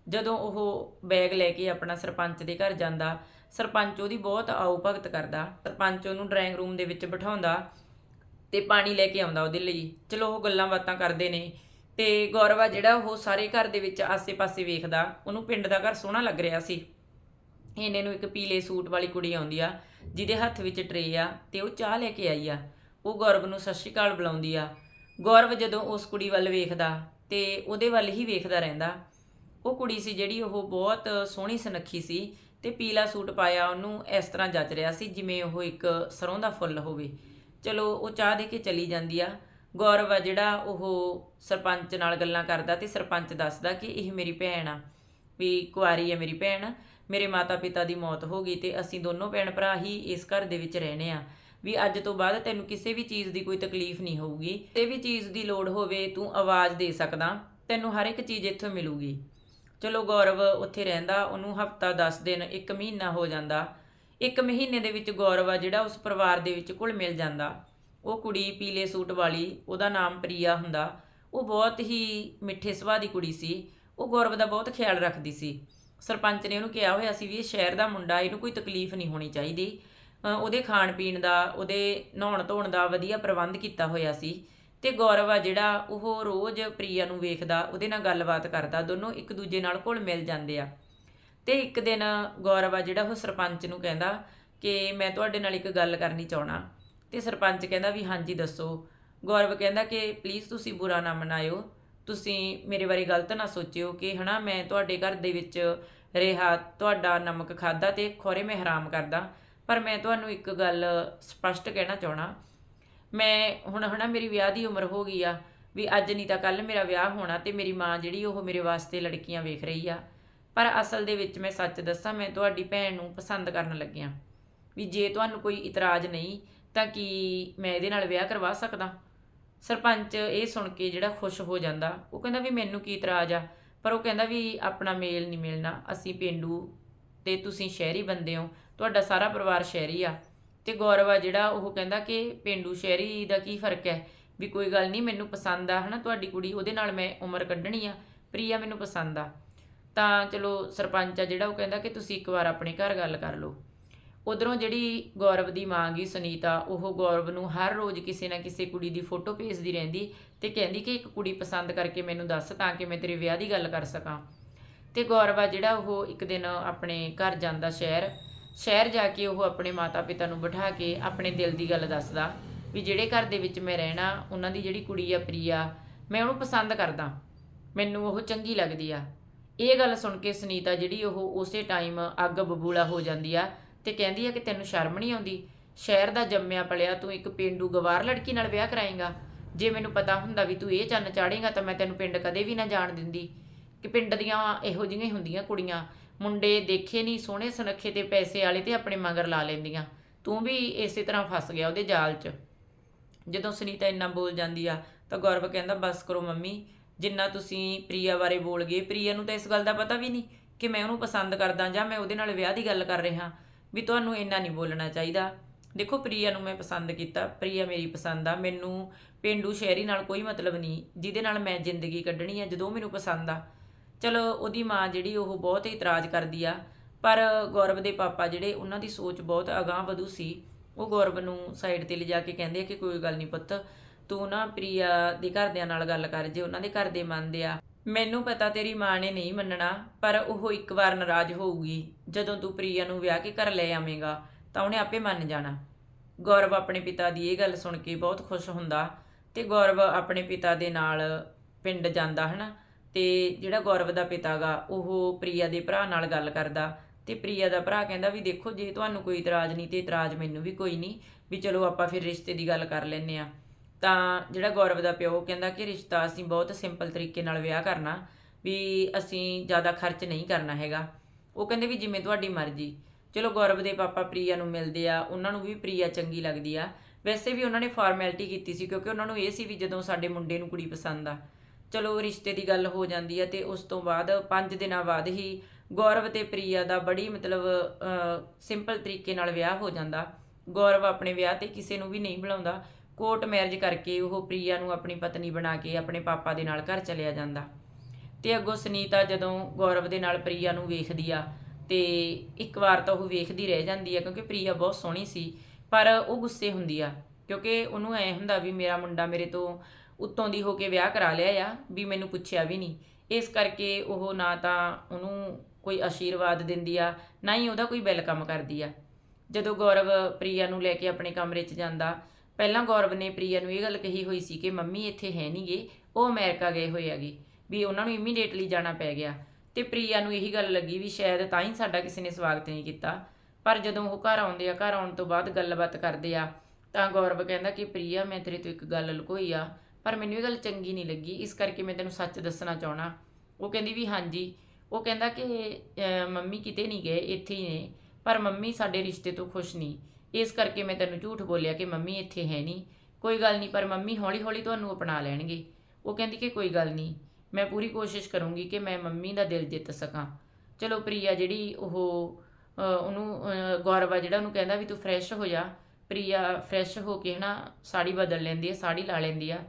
ਜਦੋਂ ਉਹ ਬੈਗ ਲੈ ਕੇ ਆਪਣਾ ਸਰਪੰਚ ਦੇ ਘਰ ਜਾਂਦਾ, ਸਰਪੰਚ ਉਹਦੀ ਬਹੁਤ ਆਉ ਭਗਤ ਕਰਦਾ, ਸਰਪੰਚ ਉਹਨੂੰ ਡਰਾਇੰਗ ਰੂਮ ਦੇ ਵਿੱਚ ਬਿਠਾਉਂਦਾ ਤੇ ਪਾਣੀ ਲੈ ਕੇ ਆਉਂਦਾ ਉਹਦੇ ਲਈ। ਚਲੋ ਉਹ ਗੱਲਾਂ ਬਾਤਾਂ ਕਰਦੇ ਨੇ ਤੇ ਗੌਰਵ ਆ ਜਿਹੜਾ ਉਹ ਸਾਰੇ ਘਰ ਦੇ ਵਿੱਚ ਆਸੇ-ਪਾਸੇ ਵੇਖਦਾ, ਉਹਨੂੰ ਪਿੰਡ ਦਾ ਘਰ ਸੋਹਣਾ ਲੱਗ ਰਿਹਾ ਸੀ। ਇਹਨੇ ਨੂੰ ਇੱਕ ਪੀਲੇ ਸੂਟ ਵਾਲੀ ਕੁੜੀ ਆਉਂਦੀ ਆ, ਜਿਹਦੇ ਹੱਥ ਵਿੱਚ ਟਰੇ ਆ ਤੇ ਉਹ ਚਾਹ ਲੈ ਕੇ ਆਈ ਆ। ਉਹ ਗੌਰਵ ਨੂੰ ਸਤਿ ਸ਼੍ਰੀ ਅਕਾਲ ਬੁਲਾਉਂਦੀ ਆ। ਗੌਰਵ ਜਦੋਂ ਉਸ ਕੁੜੀ ਵੱਲ ਵੇਖਦਾ ਤੇ ਉਹਦੇ ਵੱਲ ਹੀ ਵੇਖਦਾ ਰਹਿੰਦਾ ਉਹ ਕੁੜੀ ਸੀ ਜਿਹੜੀ ਉਹ ਬਹੁਤ ਸੋਹਣੀ ਸੁਨੱਖੀ ਸੀ ਤੇ ਪੀਲਾ ਸੂਟ ਪਾਇਆ ਉਹਨੂੰ ਇਸ ਤਰ੍ਹਾਂ ਜੱਜ ਰਿਹਾ ਸੀ ਜਿਵੇਂ ਉਹ ਇੱਕ ਸਰੋਂ ਦਾ ਫੁੱਲ ਹੋਵੇ। ਚਲੋ, ਉਹ ਚਾਹ ਦੇ ਕੇ ਚਲੀ ਜਾਂਦੀ ਆ। ਗੌਰਵ ਆ ਜਿਹੜਾ ਉਹ ਸਰਪੰਚ ਨਾਲ ਗੱਲਾਂ ਕਰਦਾ ਤੇ ਸਰਪੰਚ ਦੱਸਦਾ ਕਿ ਇਹ ਮੇਰੀ ਭੈਣ ਆ, ਵੀ ਕੁਆਰੀ ਆ ਮੇਰੀ ਭੈਣ। ਮੇਰੇ ਮਾਤਾ-ਪਿਤਾ ਦੀ ਮੌਤ ਹੋ ਗਈ ਤੇ ਅਸੀਂ ਦੋਨੋਂ ਭੈਣ ਭਰਾ ਹੀ ਇਸ ਘਰ ਦੇ ਵਿੱਚ ਰਹਿਣੇ ਆ। ਵੀ ਅੱਜ ਤੋਂ ਬਾਅਦ ਤੈਨੂੰ ਕਿਸੇ ਵੀ ਚੀਜ਼ ਦੀ ਕੋਈ ਤਕਲੀਫ ਨਹੀਂ ਹੋਊਗੀ। ਤੇ ਵੀ ਚੀਜ਼ ਦੀ ਲੋੜ ਹੋਵੇ ਤੂੰ ਆਵਾਜ਼ ਦੇ ਸਕਦਾ। ਤੈਨੂੰ ਹਰ ਇੱਕ ਚੀਜ਼ ਇੱਥੋਂ ਮਿਲੂਗੀ। ਚਲੋ ਗੌਰਵ ਉੱਥੇ ਰਹਿੰਦਾ, ਉਹਨੂੰ ਹਫਤਾ 10 ਦਿਨ 1 ਮਹੀਨਾ ਹੋ ਜਾਂਦਾ। ਇੱਕ ਮਹੀਨੇ ਦੇ ਵਿੱਚ ਗੌਰਵ ਆ ਜਿਹੜਾ ਉਸ ਪਰਿਵਾਰ ਦੇ ਵਿੱਚ ਘੁਲ ਮਿਲ ਜਾਂਦਾ। ਉਹ ਕੁੜੀ ਪੀਲੇ ਸੂਟ ਵਾਲੀ, ਉਹਦਾ ਨਾਮ ਪ੍ਰਿਆ ਹੁੰਦਾ। ਉਹ ਬਹੁਤ ਹੀ ਮਿੱਠੇ ਸੁਭਾਅ ਦੀ ਕੁੜੀ ਸੀ। ਉਹ ਗੌਰਵ ਦਾ ਬਹੁਤ ਖਿਆਲ ਰੱਖਦੀ ਸੀ। ਸਰਪੰਚ ਨੇ ਉਹਨੂੰ ਕਿਹਾ ਹੋਇਆ ਸੀ ਵੀ ਇਹ ਸ਼ਹਿਰ ਦਾ ਮੁੰਡਾ, ਇਹਨੂੰ ਕੋਈ ਤਕਲੀਫ ਨਹੀਂ ਹੋਣੀ ਚਾਹੀਦੀ। ਉਹਦੇ ਖਾਣ ਪੀਣ ਦਾ, ਉਹਦੇ ਨਹਾਉਣ ਧੋਣ ਦਾ ਵਧੀਆ ਪ੍ਰਬੰਧ ਕੀਤਾ ਹੋਇਆ ਸੀ। ਤੇ ਗੌਰਵ ਆ ਜਿਹੜਾ ਉਹ ਰੋਜ਼ ਪ੍ਰੀਆ ਨੂੰ ਵੇਖਦਾ, ਉਹਦੇ ਨਾਲ ਗੱਲਬਾਤ ਕਰਦਾ, ਦੋਨੋਂ ਇੱਕ ਦੂਜੇ ਨਾਲ ਘੁਲ ਮਿਲ ਜਾਂਦੇ ਆ। ਤੇ ਇੱਕ ਦਿਨ ਗੌਰਵ ਆ ਜਿਹੜਾ ਉਹ ਸਰਪੰਚ ਨੂੰ ਕਹਿੰਦਾ ਕਿ ਮੈਂ ਤੁਹਾਡੇ ਨਾਲ ਇੱਕ ਗੱਲ ਕਰਨੀ ਚਾਹਣਾ ਤੇ ਸਰਪੰਚ ਕਹਿੰਦਾ ਵੀ ਹਾਂਜੀ, ਦੱਸੋ। ਗੌਰਵ ਕਹਿੰਦਾ ਕਿ ਪਲੀਜ਼ ਤੁਸੀਂ ਬੁਰਾ ਨਾ ਮਨਾਇਓ। ਤੁਸੀਂ ਮੇਰੇ ਬਾਰੇ ਗਲਤ ਨਾ ਸੋਚਿਓ ਕਿ ਹਨਾ, ਮੈਂ ਤੁਹਾਡੇ ਘਰ ਦੇ ਵਿੱਚ ਰਿਹਾ, ਤੁਹਾਡਾ ਨਮਕ ਖਾਦਾ ਤੇ ਖੋਰੇ ਮੈਂ ਹਰਾਮ ਕਰਦਾ। ਪਰ ਮੈਂ ਤੁਹਾਨੂੰ ਇੱਕ ਗੱਲ ਸਪਸ਼ਟ ਕਹਿਣਾ ਚਾਹਣਾ ਮੈਂ ਹੁਣ ਹਨਾ ਮੇਰੀ ਵਿਆਹ ਦੀ ਉਮਰ ਹੋ ਗਈ ਆ, ਵੀ ਅੱਜ ਨਹੀਂ ਤਾਂ ਕੱਲ ਮੇਰਾ ਵਿਆਹ ਹੋਣਾ ਤੇ ਮੇਰੀ ਮਾਂ ਜਿਹੜੀ ਉਹ ਮੇਰੇ ਵਾਸਤੇ ਲੜਕੀਆਂ ਵੇਖ ਰਹੀ ਆ। ਪਰ ਅਸਲ ਦੇ ਵਿੱਚ ਮੈਂ ਸੱਚ ਦੱਸਾਂ, ਮੈਂ ਤੁਹਾਡੀ ਭੈਣ ਨੂੰ ਪਸੰਦ ਕਰਨ ਲੱਗਿਆ। ਵੀ ਜੇ ਤੁਹਾਨੂੰ ਕੋਈ ਇਤਰਾਜ਼ ਨਹੀਂ, ਤਾਂ ਕੀ ਮੈਂ ਇਹਦੇ ਨਾਲ ਵਿਆਹ ਕਰਵਾ ਸਕਦਾ? ਸਰਪੰਚ ਇਹ ਸੁਣ ਕੇ ਜਿਹੜਾ ਖੁਸ਼ ਹੋ ਜਾਂਦਾ, ਉਹ ਕਹਿੰਦਾ ਵੀ ਮੈਨੂੰ ਕੀ ਇਤਰਾਜ਼ ਆ? ਪਰ ਉਹ ਕਹਿੰਦਾ ਵੀ ਆਪਣਾ ਮੇਲ ਨਹੀਂ ਮਿਲਣਾ, ਅਸੀਂ ਪਿੰਡੂ ਤੇ ਤੁਸੀਂ ਸ਼ਹਿਰੀ ਬੰਦੇ ਹੋ, ਤੁਹਾਡਾ ਸਾਰਾ ਪਰਿਵਾਰ ਸ਼ਹਿਰੀ ਆ। ਤੇ ਗੌਰਵ ਆ ਜਿਹੜਾ ਉਹ ਕਹਿੰਦਾ ਕਿ ਪਿੰਡੂ ਸ਼ਹਿਰੀ ਦਾ ਕੀ ਫ਼ਰਕ ਹੈ? ਵੀ ਕੋਈ ਗੱਲ ਨਹੀਂ, ਮੈਨੂੰ ਪਸੰਦ ਆ, ਹਨਾ, ਤੁਹਾਡੀ ਕੁੜੀ, ਉਹਦੇ ਨਾਲ ਮੈਂ ਉਮਰ ਕੱਢਣੀ ਆ, ਪ੍ਰੀਆ ਮੈਨੂੰ ਪਸੰਦ ਆ। ਤਾਂ ਚਲੋ ਸਰਪੰਚ ਆ ਜਿਹੜਾ ਉਹ ਕਹਿੰਦਾ ਕਿ ਤੁਸੀਂ ਇੱਕ ਵਾਰ ਆਪਣੇ ਘਰ ਗੱਲ ਕਰ ਲਓ। ਉਧਰੋਂ ਜਿਹੜੀ ਗੌਰਵ ਦੀ ਮਾਂ ਗਈ, ਸੁਨੀਤਾ, ਉਹ ਗੌਰਵ ਨੂੰ ਹਰ ਰੋਜ਼ ਕਿਸੇ ਨਾ ਕਿਸੇ ਕੁੜੀ ਦੀ ਫੋਟੋ ਭੇਜਦੀ ਰਹਿੰਦੀ ਤੇ ਕਹਿੰਦੀ ਕਿ ਇੱਕ ਕੁੜੀ ਪਸੰਦ ਕਰਕੇ ਮੈਨੂੰ ਦੱਸ ਤਾਂ ਕਿ ਮੈਂ ਤੇਰੇ ਵਿਆਹ ਦੀ ਗੱਲ ਕਰ ਸਕਾਂ। ਤੇ ਗੌਰਵ ਆ ਜਿਹੜਾ ਉਹ ਇੱਕ ਦਿਨ ਆਪਣੇ ਘਰ ਜਾਂਦਾ ਸ਼ਹਿਰ ਸ਼ਹਿਰ ਜਾ ਕੇ ਉਹ ਆਪਣੇ ਮਾਤਾ-ਪਿਤਾ ਨੂੰ ਬਿਠਾ ਕੇ ਆਪਣੇ ਦਿਲ ਦੀ ਗੱਲ ਦੱਸਦਾ ਵੀ ਜਿਹੜੇ ਘਰ ਦੇ ਵਿੱਚ ਮੈਂ ਰਹਿਣਾ, ਉਹਨਾਂ ਦੀ ਜਿਹੜੀ ਕੁੜੀ ਆ, ਪ੍ਰਿਆ, ਮੈਂ ਉਹਨੂੰ ਪਸੰਦ ਕਰਦਾ। ਮੈਨੂੰ ਉਹ ਚੰਗੀ ਲੱਗਦੀ ਆ। ਇਹ ਗੱਲ ਸੁਣ ਕੇ ਸੁਨੀਤਾ ਜਿਹੜੀ ਉਹ ਉਸੇ ਟਾਈਮ ਅੱਗ ਬਬੂਲਾ ਹੋ ਜਾਂਦੀ ਆ ਤੇ ਕਹਿੰਦੀ ਆ ਕਿ ਤੈਨੂੰ ਸ਼ਰਮ ਨਹੀਂ ਆਉਂਦੀ? ਸ਼ਹਿਰ ਦਾ ਜੰਮਿਆ ਪਲਿਆ ਤੂੰ ਇੱਕ ਪਿੰਡੂ ਗਵਾਰ ਲੜਕੀ ਨਾਲ ਵਿਆਹ ਕਰਾਏਂਗਾ। ਜੇ ਮੈਨੂੰ ਪਤਾ ਹੁੰਦਾ ਵੀ ਤੂੰ ਇਹ ਚੰਨ ਚਾੜੇਂਗਾ ਤਾਂ ਮੈਂ ਤੈਨੂੰ ਪਿੰਡ ਕਦੇ ਵੀ ਨਾ ਜਾਣ ਦਿੰਦੀ। ਕਿ ਪਿੰਡ ਦੀਆਂ ਇਹੋ ਜਿਹੀਆਂ ਹੁੰਦੀਆਂ ਕੁੜੀਆਂ। ਮੁੰਡੇ ਦੇਖੇ ਨਹੀਂ, ਸੋਹਣੇ ਸੁਨੱਖੇ ਤੇ ਪੈਸੇ ਵਾਲੇ ਤੇ ਆਪਣੇ ਮਗਰ ਲਾ ਲੈਂਦੀਆਂ। ਤੂੰ ਵੀ ਇਸੇ ਤਰ੍ਹਾਂ ਫਸ ਗਿਆ ਉਹਦੇ ਜਾਲ 'ਚ। ਜਦੋਂ ਸੁਨੀਤਾ ਇੰਨਾ ਬੋਲ ਜਾਂਦੀ ਆ, ਤਾਂ ਗੌਰਵ ਕਹਿੰਦਾ, ਬਸ ਕਰੋ ਮੰਮੀ, ਜਿੰਨਾ ਤੁਸੀਂ ਪ੍ਰੀਆ ਬਾਰੇ ਬੋਲ ਗਏ, ਪ੍ਰੀਆ ਨੂੰ ਤਾਂ ਇਸ ਗੱਲ ਦਾ ਪਤਾ ਵੀ ਨਹੀਂ ਕਿ ਮੈਂ ਉਹਨੂੰ ਪਸੰਦ ਕਰਦਾ ਜਾਂ ਮੈਂ ਉਹਦੇ ਨਾਲ ਵਿਆਹ ਦੀ ਗੱਲ ਕਰ ਰਿਹਾ ਵੀ ਤੁਹਾਨੂੰ ਇੰਨਾ ਨਹੀਂ ਬੋਲਣਾ ਚਾਹੀਦਾ। ਦੇਖੋ, ਪ੍ਰੀਆ ਨੂੰ ਮੈਂ ਪਸੰਦ ਕੀਤਾ, ਪ੍ਰੀਆ ਮੇਰੀ ਪਸੰਦ ਆ, ਮੈਨੂੰ ਪਿੰਡੂ ਸ਼ਹਿਰੀ ਨਾਲ ਕੋਈ ਮਤਲਬ ਨਹੀਂ, ਜਿਹਦੇ ਨਾਲ ਮੈਂ ਜ਼ਿੰਦਗੀ ਕੱਢਣੀ ਆ, ਜਦੋਂ ਮੈਨੂੰ ਪਸੰਦ ਆ ਚਲੋ ਉਹਦੀ ਮਾਂ ਜਿਹੜੀ ਉਹ ਬਹੁਤ ਇਤਰਾਜ਼ ਕਰਦੀ ਆ, ਪਰ ਗੌਰਵ ਦੇ ਪਾਪਾ ਜਿਹੜੇ ਉਹਨਾਂ ਦੀ ਸੋਚ ਬਹੁਤ ਅਗਾਂਹ ਵਧੂ ਸੀ। ਉਹ ਗੌਰਵ ਨੂੰ ਸਾਈਡ ਤੇ ਲਿਜਾ ਕੇ ਕਹਿੰਦੇ ਆ ਕਿ ਕੋਈ ਗੱਲ ਨਹੀਂ ਪੁੱਤ, ਤੂੰ ਨਾ ਪ੍ਰਿਆ ਦੇ ਘਰਦਿਆਂ ਨਾਲ ਗੱਲ ਕਰ, ਜੇ ਉਹਨਾਂ ਦੇ ਘਰ ਦੇ ਮੰਨਦੇ ਆ। ਮੈਨੂੰ ਪਤਾ ਤੇਰੀ ਮਾਂ ਨੇ ਨਹੀਂ ਮੰਨਣਾ, ਪਰ ਉਹ ਇੱਕ ਵਾਰ ਨਾਰਾਜ਼ ਹੋਊਗੀ। ਜਦੋਂ ਤੂੰ ਪ੍ਰਿਆ ਨੂੰ ਵਿਆਹ ਕੇ ਘਰ ਲੈ ਆਵੇਂਗਾ, ਤਾਂ ਉਹਨੇ ਆਪੇ ਮੰਨ ਜਾਣਾ। ਗੌਰਵ ਆਪਣੇ ਪਿਤਾ ਦੀ ਇਹ ਗੱਲ ਸੁਣ ਕੇ ਬਹੁਤ ਖੁਸ਼ ਹੁੰਦਾ ਤੇ ਗੌਰਵ ਆਪਣੇ ਪਿਤਾ ਦੇ ਨਾਲ ਪਿੰਡ ਜਾਂਦਾ, ਹਨਾ? ਤੇ ਜਿਹੜਾ ਗੌਰਵ ਦਾ ਪਿਤਾ ਗਾ, ਉਹ ਪ੍ਰਿਆ ਦੇ ਭਰਾ ਨਾਲ ਗੱਲ ਕਰਦਾ ਤੇ ਪ੍ਰਿਆ ਦਾ ਭਰਾ ਕਹਿੰਦਾ ਵੀ ਦੇਖੋ, ਜੇ ਤੁਹਾਨੂੰ ਕੋਈ ਇਤਰਾਜ਼ ਨਹੀਂ ਤੇ ਇਤਰਾਜ਼ ਮੈਨੂੰ ਵੀ ਕੋਈ ਨਹੀਂ ਵੀ ਚਲੋ ਆਪਾਂ ਫਿਰ ਰਿਸ਼ਤੇ ਦੀ ਗੱਲ ਕਰ ਲੈਨੇ ਆ ਤਾਂ ਜਿਹੜਾ ਗੌਰਵ ਦਾ ਪਿਓ ਕਹਿੰਦਾ ਕਿ ਰਿਸ਼ਤਾ ਅਸੀਂ ਬਹੁਤ ਸਿੰਪਲ ਤਰੀਕੇ ਨਾਲ ਵਿਆਹ ਕਰਨਾ ਵੀ ਅਸੀਂ ਜ਼ਿਆਦਾ ਖਰਚ ਨਹੀਂ ਕਰਨਾ ਹੈਗਾ। ਉਹ ਕਹਿੰਦੇ ਵੀ ਜਿਵੇਂ ਤੁਹਾਡੀ ਮਰਜ਼ੀ। ਚਲੋ ਗੌਰਵ ਦੇ ਪਾਪਾ ਪ੍ਰਿਆ ਨੂੰ ਮਿਲਦੇ ਆ, ਉਹਨਾਂ ਨੂੰ ਵੀ ਪ੍ਰਿਆ ਚੰਗੀ ਲੱਗਦੀ ਆ। ਵੈਸੇ ਵੀ ਉਹਨਾਂ ਨੇ ਫਾਰਮੈਲਿਟੀ ਕੀਤੀ ਸੀ ਕਿਉਂਕਿ ਉਹਨਾਂ ਨੂੰ ਇਹ ਸੀ ਵੀ ਜਦੋਂ ਸਾਡੇ ਮੁੰਡੇ ਨੂੰ ਕੁੜੀ ਪਸੰਦ ਆ ਚਲੋ ਰਿਸ਼ਤੇ ਦੀ ਗੱਲ ਹੋ ਜਾਂਦੀ ਆ ਤੇ ਉਸ ਤੋਂ ਬਾਅਦ 5 ਦਿਨਾਂ ਬਾਅਦ ਹੀ ਗੌਰਵ ਤੇ ਪ੍ਰਿਆ ਦਾ ਬੜੀ ਮਤਲਬ ਸਿੰਪਲ ਤਰੀਕੇ ਨਾਲ ਵਿਆਹ ਹੋ ਜਾਂਦਾ। ਗੌਰਵ ਆਪਣੇ ਵਿਆਹ ਤੇ ਕਿਸੇ ਨੂੰ ਵੀ ਨਹੀਂ ਬੁਲਾਉਂਦਾ। ਕੋਰਟ ਮੈਰਿਜ ਕਰਕੇ ਉਹ ਪ੍ਰਿਆ ਨੂੰ ਆਪਣੀ ਪਤਨੀ ਬਣਾ ਕੇ ਆਪਣੇ ਪਾਪਾ ਦੇ ਨਾਲ ਘਰ ਚਲਿਆ ਜਾਂਦਾ। ਤੇ ਅੱਗੋਂ ਸੁਨੀਤਾ ਜਦੋਂ ਗੌਰਵ ਦੇ ਨਾਲ ਪ੍ਰਿਆ ਨੂੰ ਵੇਖਦੀ ਆ, ਤੇ ਇੱਕ ਵਾਰ ਤਾਂ ਉਹ ਵੇਖਦੀ ਰਹਿ ਜਾਂਦੀ ਆ ਕਿਉਂਕਿ ਪ੍ਰਿਆ ਬਹੁਤ ਸੋਹਣੀ ਸੀ, ਪਰ ਉਹ ਗੁੱਸੇ ਹੁੰਦੀ ਆ। ਕਿਉਂਕਿ ਉਹਨੂੰ ਐ ਹੁੰਦਾ ਵੀ ਮੇਰਾ ਮੁੰਡਾ ਮੇਰੇ ਤੋਂ ਉੱਤੋਂ ਦੀ ਹੋ ਕੇ ਵਿਆਹ ਕਰਾ ਲਿਆ ਆ, ਵੀ ਮੈਨੂੰ ਪੁੱਛਿਆ ਵੀ ਨਹੀਂ। ਇਸ ਕਰਕੇ ਉਹ ਨਾ ਤਾਂ ਉਹਨੂੰ ਕੋਈ ਆਸ਼ੀਰਵਾਦ ਦਿੰਦੀ ਆ, ਨਾ ਹੀ ਉਹਦਾ ਕੋਈ ਵੈਲਕਮ ਕਰਦੀ ਆ। ਜਦੋਂ ਗੌਰਵ ਪ੍ਰੀਆ ਨੂੰ ਲੈ ਕੇ ਆਪਣੇ ਕਮਰੇ 'ਚ ਜਾਂਦਾ, ਪਹਿਲਾਂ ਗੌਰਵ ਨੇ ਪ੍ਰੀਆ ਨੂੰ ਇਹ ਗੱਲ ਕਹੀ ਹੋਈ ਸੀ ਕਿ ਮੰਮੀ ਇੱਥੇ ਹੈ ਨਹੀਂਗੇ ਉਹ ਅਮਰੀਕਾ ਗਏ ਹੋਏ ਹੈਗੇ, ਵੀ ਉਹਨਾਂ ਨੂੰ ਇਮੀਡੀਏਟਲੀ ਜਾਣਾ ਪੈ ਗਿਆ। ਤੇ ਪ੍ਰੀਆ ਨੂੰ ਇਹੀ ਗੱਲ ਲੱਗੀ ਵੀ ਸ਼ਾਇਦ ਤਾਂ ਹੀ ਸਾਡਾ ਕਿਸੇ ਨੇ ਸਵਾਗਤ ਨਹੀਂ ਕੀਤਾ। ਪਰ ਜਦੋਂ ਉਹ ਘਰ ਆਉਂਦੇ ਆ, ਘਰ ਆਉਣ ਤੋਂ ਬਾਅਦ ਗੱਲਬਾਤ ਕਰਦੇ ਆ, ਤਾਂ ਗੌਰਵ ਕਹਿੰਦਾ ਕਿ ਪ੍ਰੀਆ, ਮੈਂ ਤੇਰੇ ਤੋਂ ਇੱਕ ਗੱਲ ਲੁਕੋਈ ਆ ਪਰ ਮੈਨੂੰ ਇਹ ਗੱਲ ਚੰਗੀ ਨਹੀਂ ਲੱਗੀ। ਇਸ ਕਰਕੇ ਮੈਂ ਤੈਨੂੰ ਸੱਚ ਦੱਸਣਾ ਚਾਹਣਾ ਉਹ ਕਹਿੰਦੀ ਵੀ ਹਾਂਜੀ। ਉਹ ਕਹਿੰਦਾ ਕਿ ਮੰਮੀ ਕਿਤੇ ਨਹੀਂ ਗਏ, ਇੱਥੇ ਹੀ ਨੇ। ਪਰ ਮੰਮੀ ਸਾਡੇ ਰਿਸ਼ਤੇ ਤੋਂ ਖੁਸ਼ ਨਹੀਂ। ਇਸ ਕਰਕੇ ਮੈਂ ਤੈਨੂੰ ਝੂਠ ਬੋਲਿਆ ਕਿ ਮੰਮੀ ਇੱਥੇ ਹੈ ਨਹੀਂ। ਕੋਈ ਗੱਲ ਨਹੀਂ, ਪਰ ਮੰਮੀ ਹੌਲੀ-ਹੌਲੀ ਤੁਹਾਨੂੰ ਅਪਣਾ ਲੈਣਗੇ। ਉਹ ਕਹਿੰਦੀ ਕਿ ਕੋਈ ਗੱਲ ਨਹੀਂ। ਮੈਂ ਪੂਰੀ ਕੋਸ਼ਿਸ਼ ਕਰੂੰਗੀ ਕਿ ਮੈਂ ਮੰਮੀ ਦਾ ਦਿਲ ਜਿੱਤ ਸਕਾਂ। ਚਲੋ ਪ੍ਰੀਆ ਜਿਹੜੀ ਉਹ ਉਹਨੂੰ ਗੌਰਵ ਆ ਜਿਹੜਾ ਉਹਨੂੰ ਕਹਿੰਦਾ ਵੀ ਤੂੰ ਫਰੈਸ਼ ਹੋ ਜਾ। ਪ੍ਰਿਆ ਫਰੈਸ਼ ਹੋ ਕੇ ਹਨਾ, ਸਾੜੀ ਬਦਲ ਲੈਂਦੀ ਹੈ ਸਾੜੀ ਲਾ ਲੈਂਦੀ ਆ।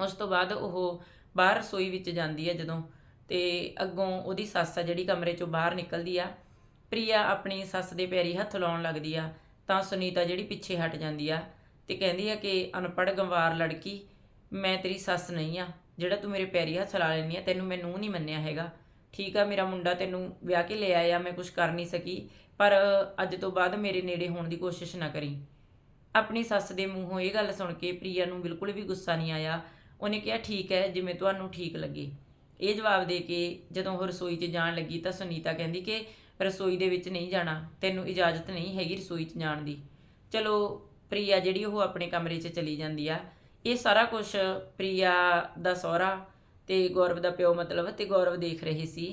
ਉਸ ਤੋਂ ਬਾਅਦ ਉਹ ਬਾਹਰ ਰਸੋਈ ਵਿੱਚ ਜਾਂਦੀ ਹੈ ਜਦੋਂ ਤੇ ਅੱਗੋਂ ਉਹਦੀ ਸੱਸ ਆ ਜਿਹੜੀ ਕਮਰੇ ਚੋਂ ਬਾਹਰ ਨਿਕਲਦੀ ਆ, ਪ੍ਰਿਆ ਆਪਣੀ ਸੱਸ ਦੇ ਪੈਰੀ ਹੱਥ ਲਾਉਣ ਲੱਗਦੀ ਆ, ਤਾਂ ਸੁਨੀਤਾ ਜਿਹੜੀ ਪਿੱਛੇ ਹਟ ਜਾਂਦੀ ਆ ਤੇ ਕਹਿੰਦੀ ਆ ਕਿ, ਅਨਪੜ੍ਹ ਗੰਵਾਰ ਲੜਕੀ, ਮੈਂ ਤੇਰੀ ਸੱਸ ਨਹੀਂ ਆ, ਜਿਹੜਾ ਤੂੰ ਮੇਰੇ ਪੈਰੀ ਹੱਥ ਲਾ ਲੈਣੀ ਆ, ਤੈਨੂੰ ਮੈਂ ਨੂੰਹ ਨਹੀਂ ਮੰਨਿਆ ਹੈਗਾ। ਠੀਕ ਆ, ਮੇਰਾ ਮੁੰਡਾ ਤੈਨੂੰ ਵਿਆਹ ਕੇ ਲੈ ਆਇਆ, ਮੈਂ ਕੁਝ ਕਰ ਨਹੀਂ ਸਕੀ, ਪਰ ਅੱਜ ਤੋਂ ਬਾਅਦ ਮੇਰੇ ਨੇੜੇ ਹੋਣ ਦੀ ਕੋਸ਼ਿਸ਼ ਨਾ ਕਰੀ। ਆਪਣੀ ਸੱਸ ਦੇ ਮੂੰਹੋਂ ਇਹ ਗੱਲ ਸੁਣ ਕੇ ਪ੍ਰਿਆ ਨੂੰ ਬਿਲਕੁਲ ਵੀ ਗੁੱਸਾ ਨਹੀਂ ਆਇਆ। ਉਹਨੇ ਕਿਹਾ, ਠੀਕ ਹੈ, ਜਿਵੇਂ ਤੁਹਾਨੂੰ ਠੀਕ ਲੱਗੇ। ਇਹ ਜਵਾਬ ਦੇ ਕੇ ਜਦੋਂ ਉਹ ਰਸੋਈ 'ਚ ਜਾਣ ਲੱਗੀ ਤਾਂ ਸੁਨੀਤਾ ਕਹਿੰਦੀ ਕਿ ਰਸੋਈ ਦੇ ਵਿੱਚ ਨਹੀਂ ਜਾਣਾ, ਤੈਨੂੰ ਇਜਾਜ਼ਤ ਨਹੀਂ ਹੈਗੀ ਰਸੋਈ 'ਚ ਜਾਣ ਦੀ। ਚਲੋ, ਪ੍ਰਿਆ ਜਿਹੜੀ ਉਹ ਆਪਣੇ ਕਮਰੇ 'ਚ ਚਲੀ ਜਾਂਦੀ ਆ, ਇਹ ਸਾਰਾ ਕੁਝ ਪ੍ਰਿਆ ਦਾ ਸਹੁਰਾ ਤੇ ਗੌਰਵ ਦਾ ਪਿਓ ਮਤਲਬ ਤੇ ਗੌਰਵ ਦੇਖ ਰਹੇ ਸੀ।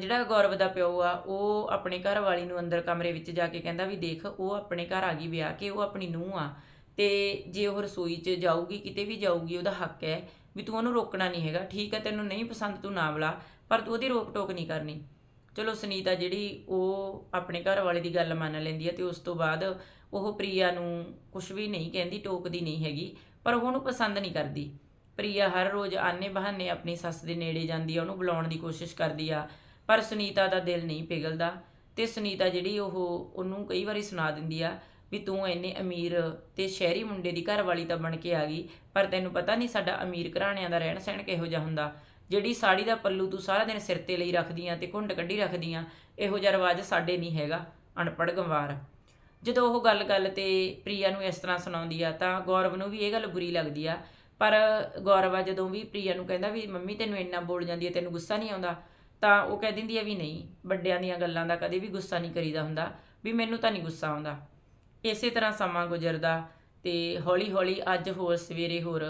ਜਿਹੜਾ ਗੌਰਵ ਦਾ ਪਿਓ ਆ, ਉਹ ਆਪਣੇ ਘਰ ਵਾਲੀ ਨੂੰ ਅੰਦਰ ਕਮਰੇ ਵਿੱਚ ਜਾ ਕੇ ਕਹਿੰਦਾ ਵੀ ਦੇਖ, ਉਹ ਆਪਣੇ ਘਰ ਆ ਗਈ ਵਿਆਹ ਕੇ, ਉਹ ਆਪਣੀ ਨੂੰਹ ਆ। ਤੇ ਜੇ ਉਹ ਰਸੋਈ 'ਚ ਜਾਊਗੀ, ਕਿਤੇ ਵੀ ਜਾਊਗੀ, ਉਹਦਾ ਹੱਕ ਹੈ ਵੀ ਤੂੰ ਉਹਨੂੰ ਰੋਕਣਾ ਨਹੀਂ ਹੈਗਾ। ਠੀਕ ਹੈ, ਤੈਨੂੰ ਨਹੀਂ ਪਸੰਦ ਤੂੰ ਨਾ ਬੁਲਾ, ਪਰ ਤੂੰ ਉਹਦੀ ਰੋਕ ਟੋਕ ਨਹੀਂ ਕਰਨੀ। ਚਲੋ, ਸੁਨੀਤਾ ਜਿਹੜੀ ਉਹ ਆਪਣੇ ਘਰ ਵਾਲੇ ਦੀ ਗੱਲ ਮੰਨ ਲੈਂਦੀ ਹੈ ਤੇ ਉਸ ਤੋਂ ਬਾਅਦ ਉਹ ਪ੍ਰਿਆ ਨੂੰ ਕੁਝ ਵੀ ਨਹੀਂ ਕਹਿੰਦੀ, ਟੋਕਦੀ ਨਹੀਂ ਹੈਗੀ, ਪਰ ਉਹ ਉਹਨੂੰ ਪਸੰਦ ਨਹੀਂ ਕਰਦੀ। ਪ੍ਰਿਆ ਹਰ ਰੋਜ਼ ਆਨੇ ਬਹਾਨੇ ਆਪਣੀ ਸੱਸ ਦੇ ਨੇੜੇ ਜਾਂਦੀ ਆ, ਉਹਨੂੰ ਬੁਲਾਉਣ ਦੀ ਕੋਸ਼ਿਸ਼ ਕਰਦੀ ਆ, ਪਰ ਸੁਨੀਤਾ ਦਾ ਦਿਲ ਨਹੀਂ ਪਿਘਲਦਾ। ਤੇ ਸੁਨੀਤਾ ਜਿਹੜੀ ਉਹ ਉਹਨੂੰ ਕਈ ਵਾਰੀ ਸੁਣਾ ਦਿੰਦੀ ਆ ਵੀ ਤੂੰ ਇੰਨੇ ਅਮੀਰ ਤੇ ਸ਼ਹਿਰੀ ਮੁੰਡੇ ਦੀ ਘਰ ਵਾਲੀ ਤਾਂ ਬਣ ਕੇ ਆ ਗਈ, ਪਰ ਤੈਨੂੰ ਪਤਾ ਨਹੀਂ ਸਾਡਾ ਅਮੀਰ ਘਰਾਣਿਆਂ ਦਾ ਰਹਿਣ ਸਹਿਣ ਕਿਹੋ ਜਿਹਾ ਹੁੰਦਾ। ਜਿਹੜੀ ਸਾੜੀ ਦਾ ਪੱਲੂ ਤੂੰ ਸਾਰਾ ਦਿਨ ਸਿਰ ਤੇ ਲਈ ਰੱਖਦੀਆਂ ਤੇ ਘੁੰਡ ਕੱਢੀ ਰੱਖਦੀਆਂ, ਇਹੋ ਜਿਹਾ ਰਿਵਾਜ ਸਾਡੇ ਨਹੀਂ ਹੈਗਾ, ਅਨਪੜ੍ਹ ਗੰਵਾਰ। ਜਦੋਂ ਉਹ ਗੱਲ-ਗੱਲ ਤੇ ਪ੍ਰੀਆ ਨੂੰ ਇਸ ਤਰ੍ਹਾਂ ਸੁਣਾਉਂਦੀ ਆ, ਤਾਂ ਗੌਰਵ ਨੂੰ ਵੀ ਇਹ ਗੱਲ ਬੁਰੀ ਲੱਗਦੀ ਆ। ਪਰ ਗੌਰਵ ਆ ਜਦੋਂ ਵੀ ਪ੍ਰੀਆ ਨੂੰ ਕਹਿੰਦਾ ਵੀ, ਮੰਮੀ, ਤੈਨੂੰ ਇੰਨਾ ਬੋਲ ਜਾਂਦੀ ਹੈ ਤੈਨੂੰ ਗੁੱਸਾ ਨਹੀਂ ਆਉਂਦਾ? ਤਾਂ ਉਹ ਕਹਿ ਦਿੰਦੀ ਆ ਵੀ ਨਹੀਂ, ਵੱਡਿਆਂ ਦੀਆਂ ਗੱਲਾਂ ਦਾ ਕਦੇ ਵੀ ਗੁੱਸਾ ਨਹੀਂ ਕਰੀਦਾ ਹੁੰਦਾ, ਵੀ ਮੈਨੂੰ ਤਾਂ ਨਹੀਂ ਗੁੱਸਾ ਆਉਂਦਾ। ਇਸੇ ਤਰ੍ਹਾਂ ਸਮਾਂ ਗੁਜ਼ਰਦਾ ਤੇ ਹੌਲੀ-ਹੌਲੀ ਅੱਜ ਹੋਰ ਸਵੇਰੇ ਹੋਰ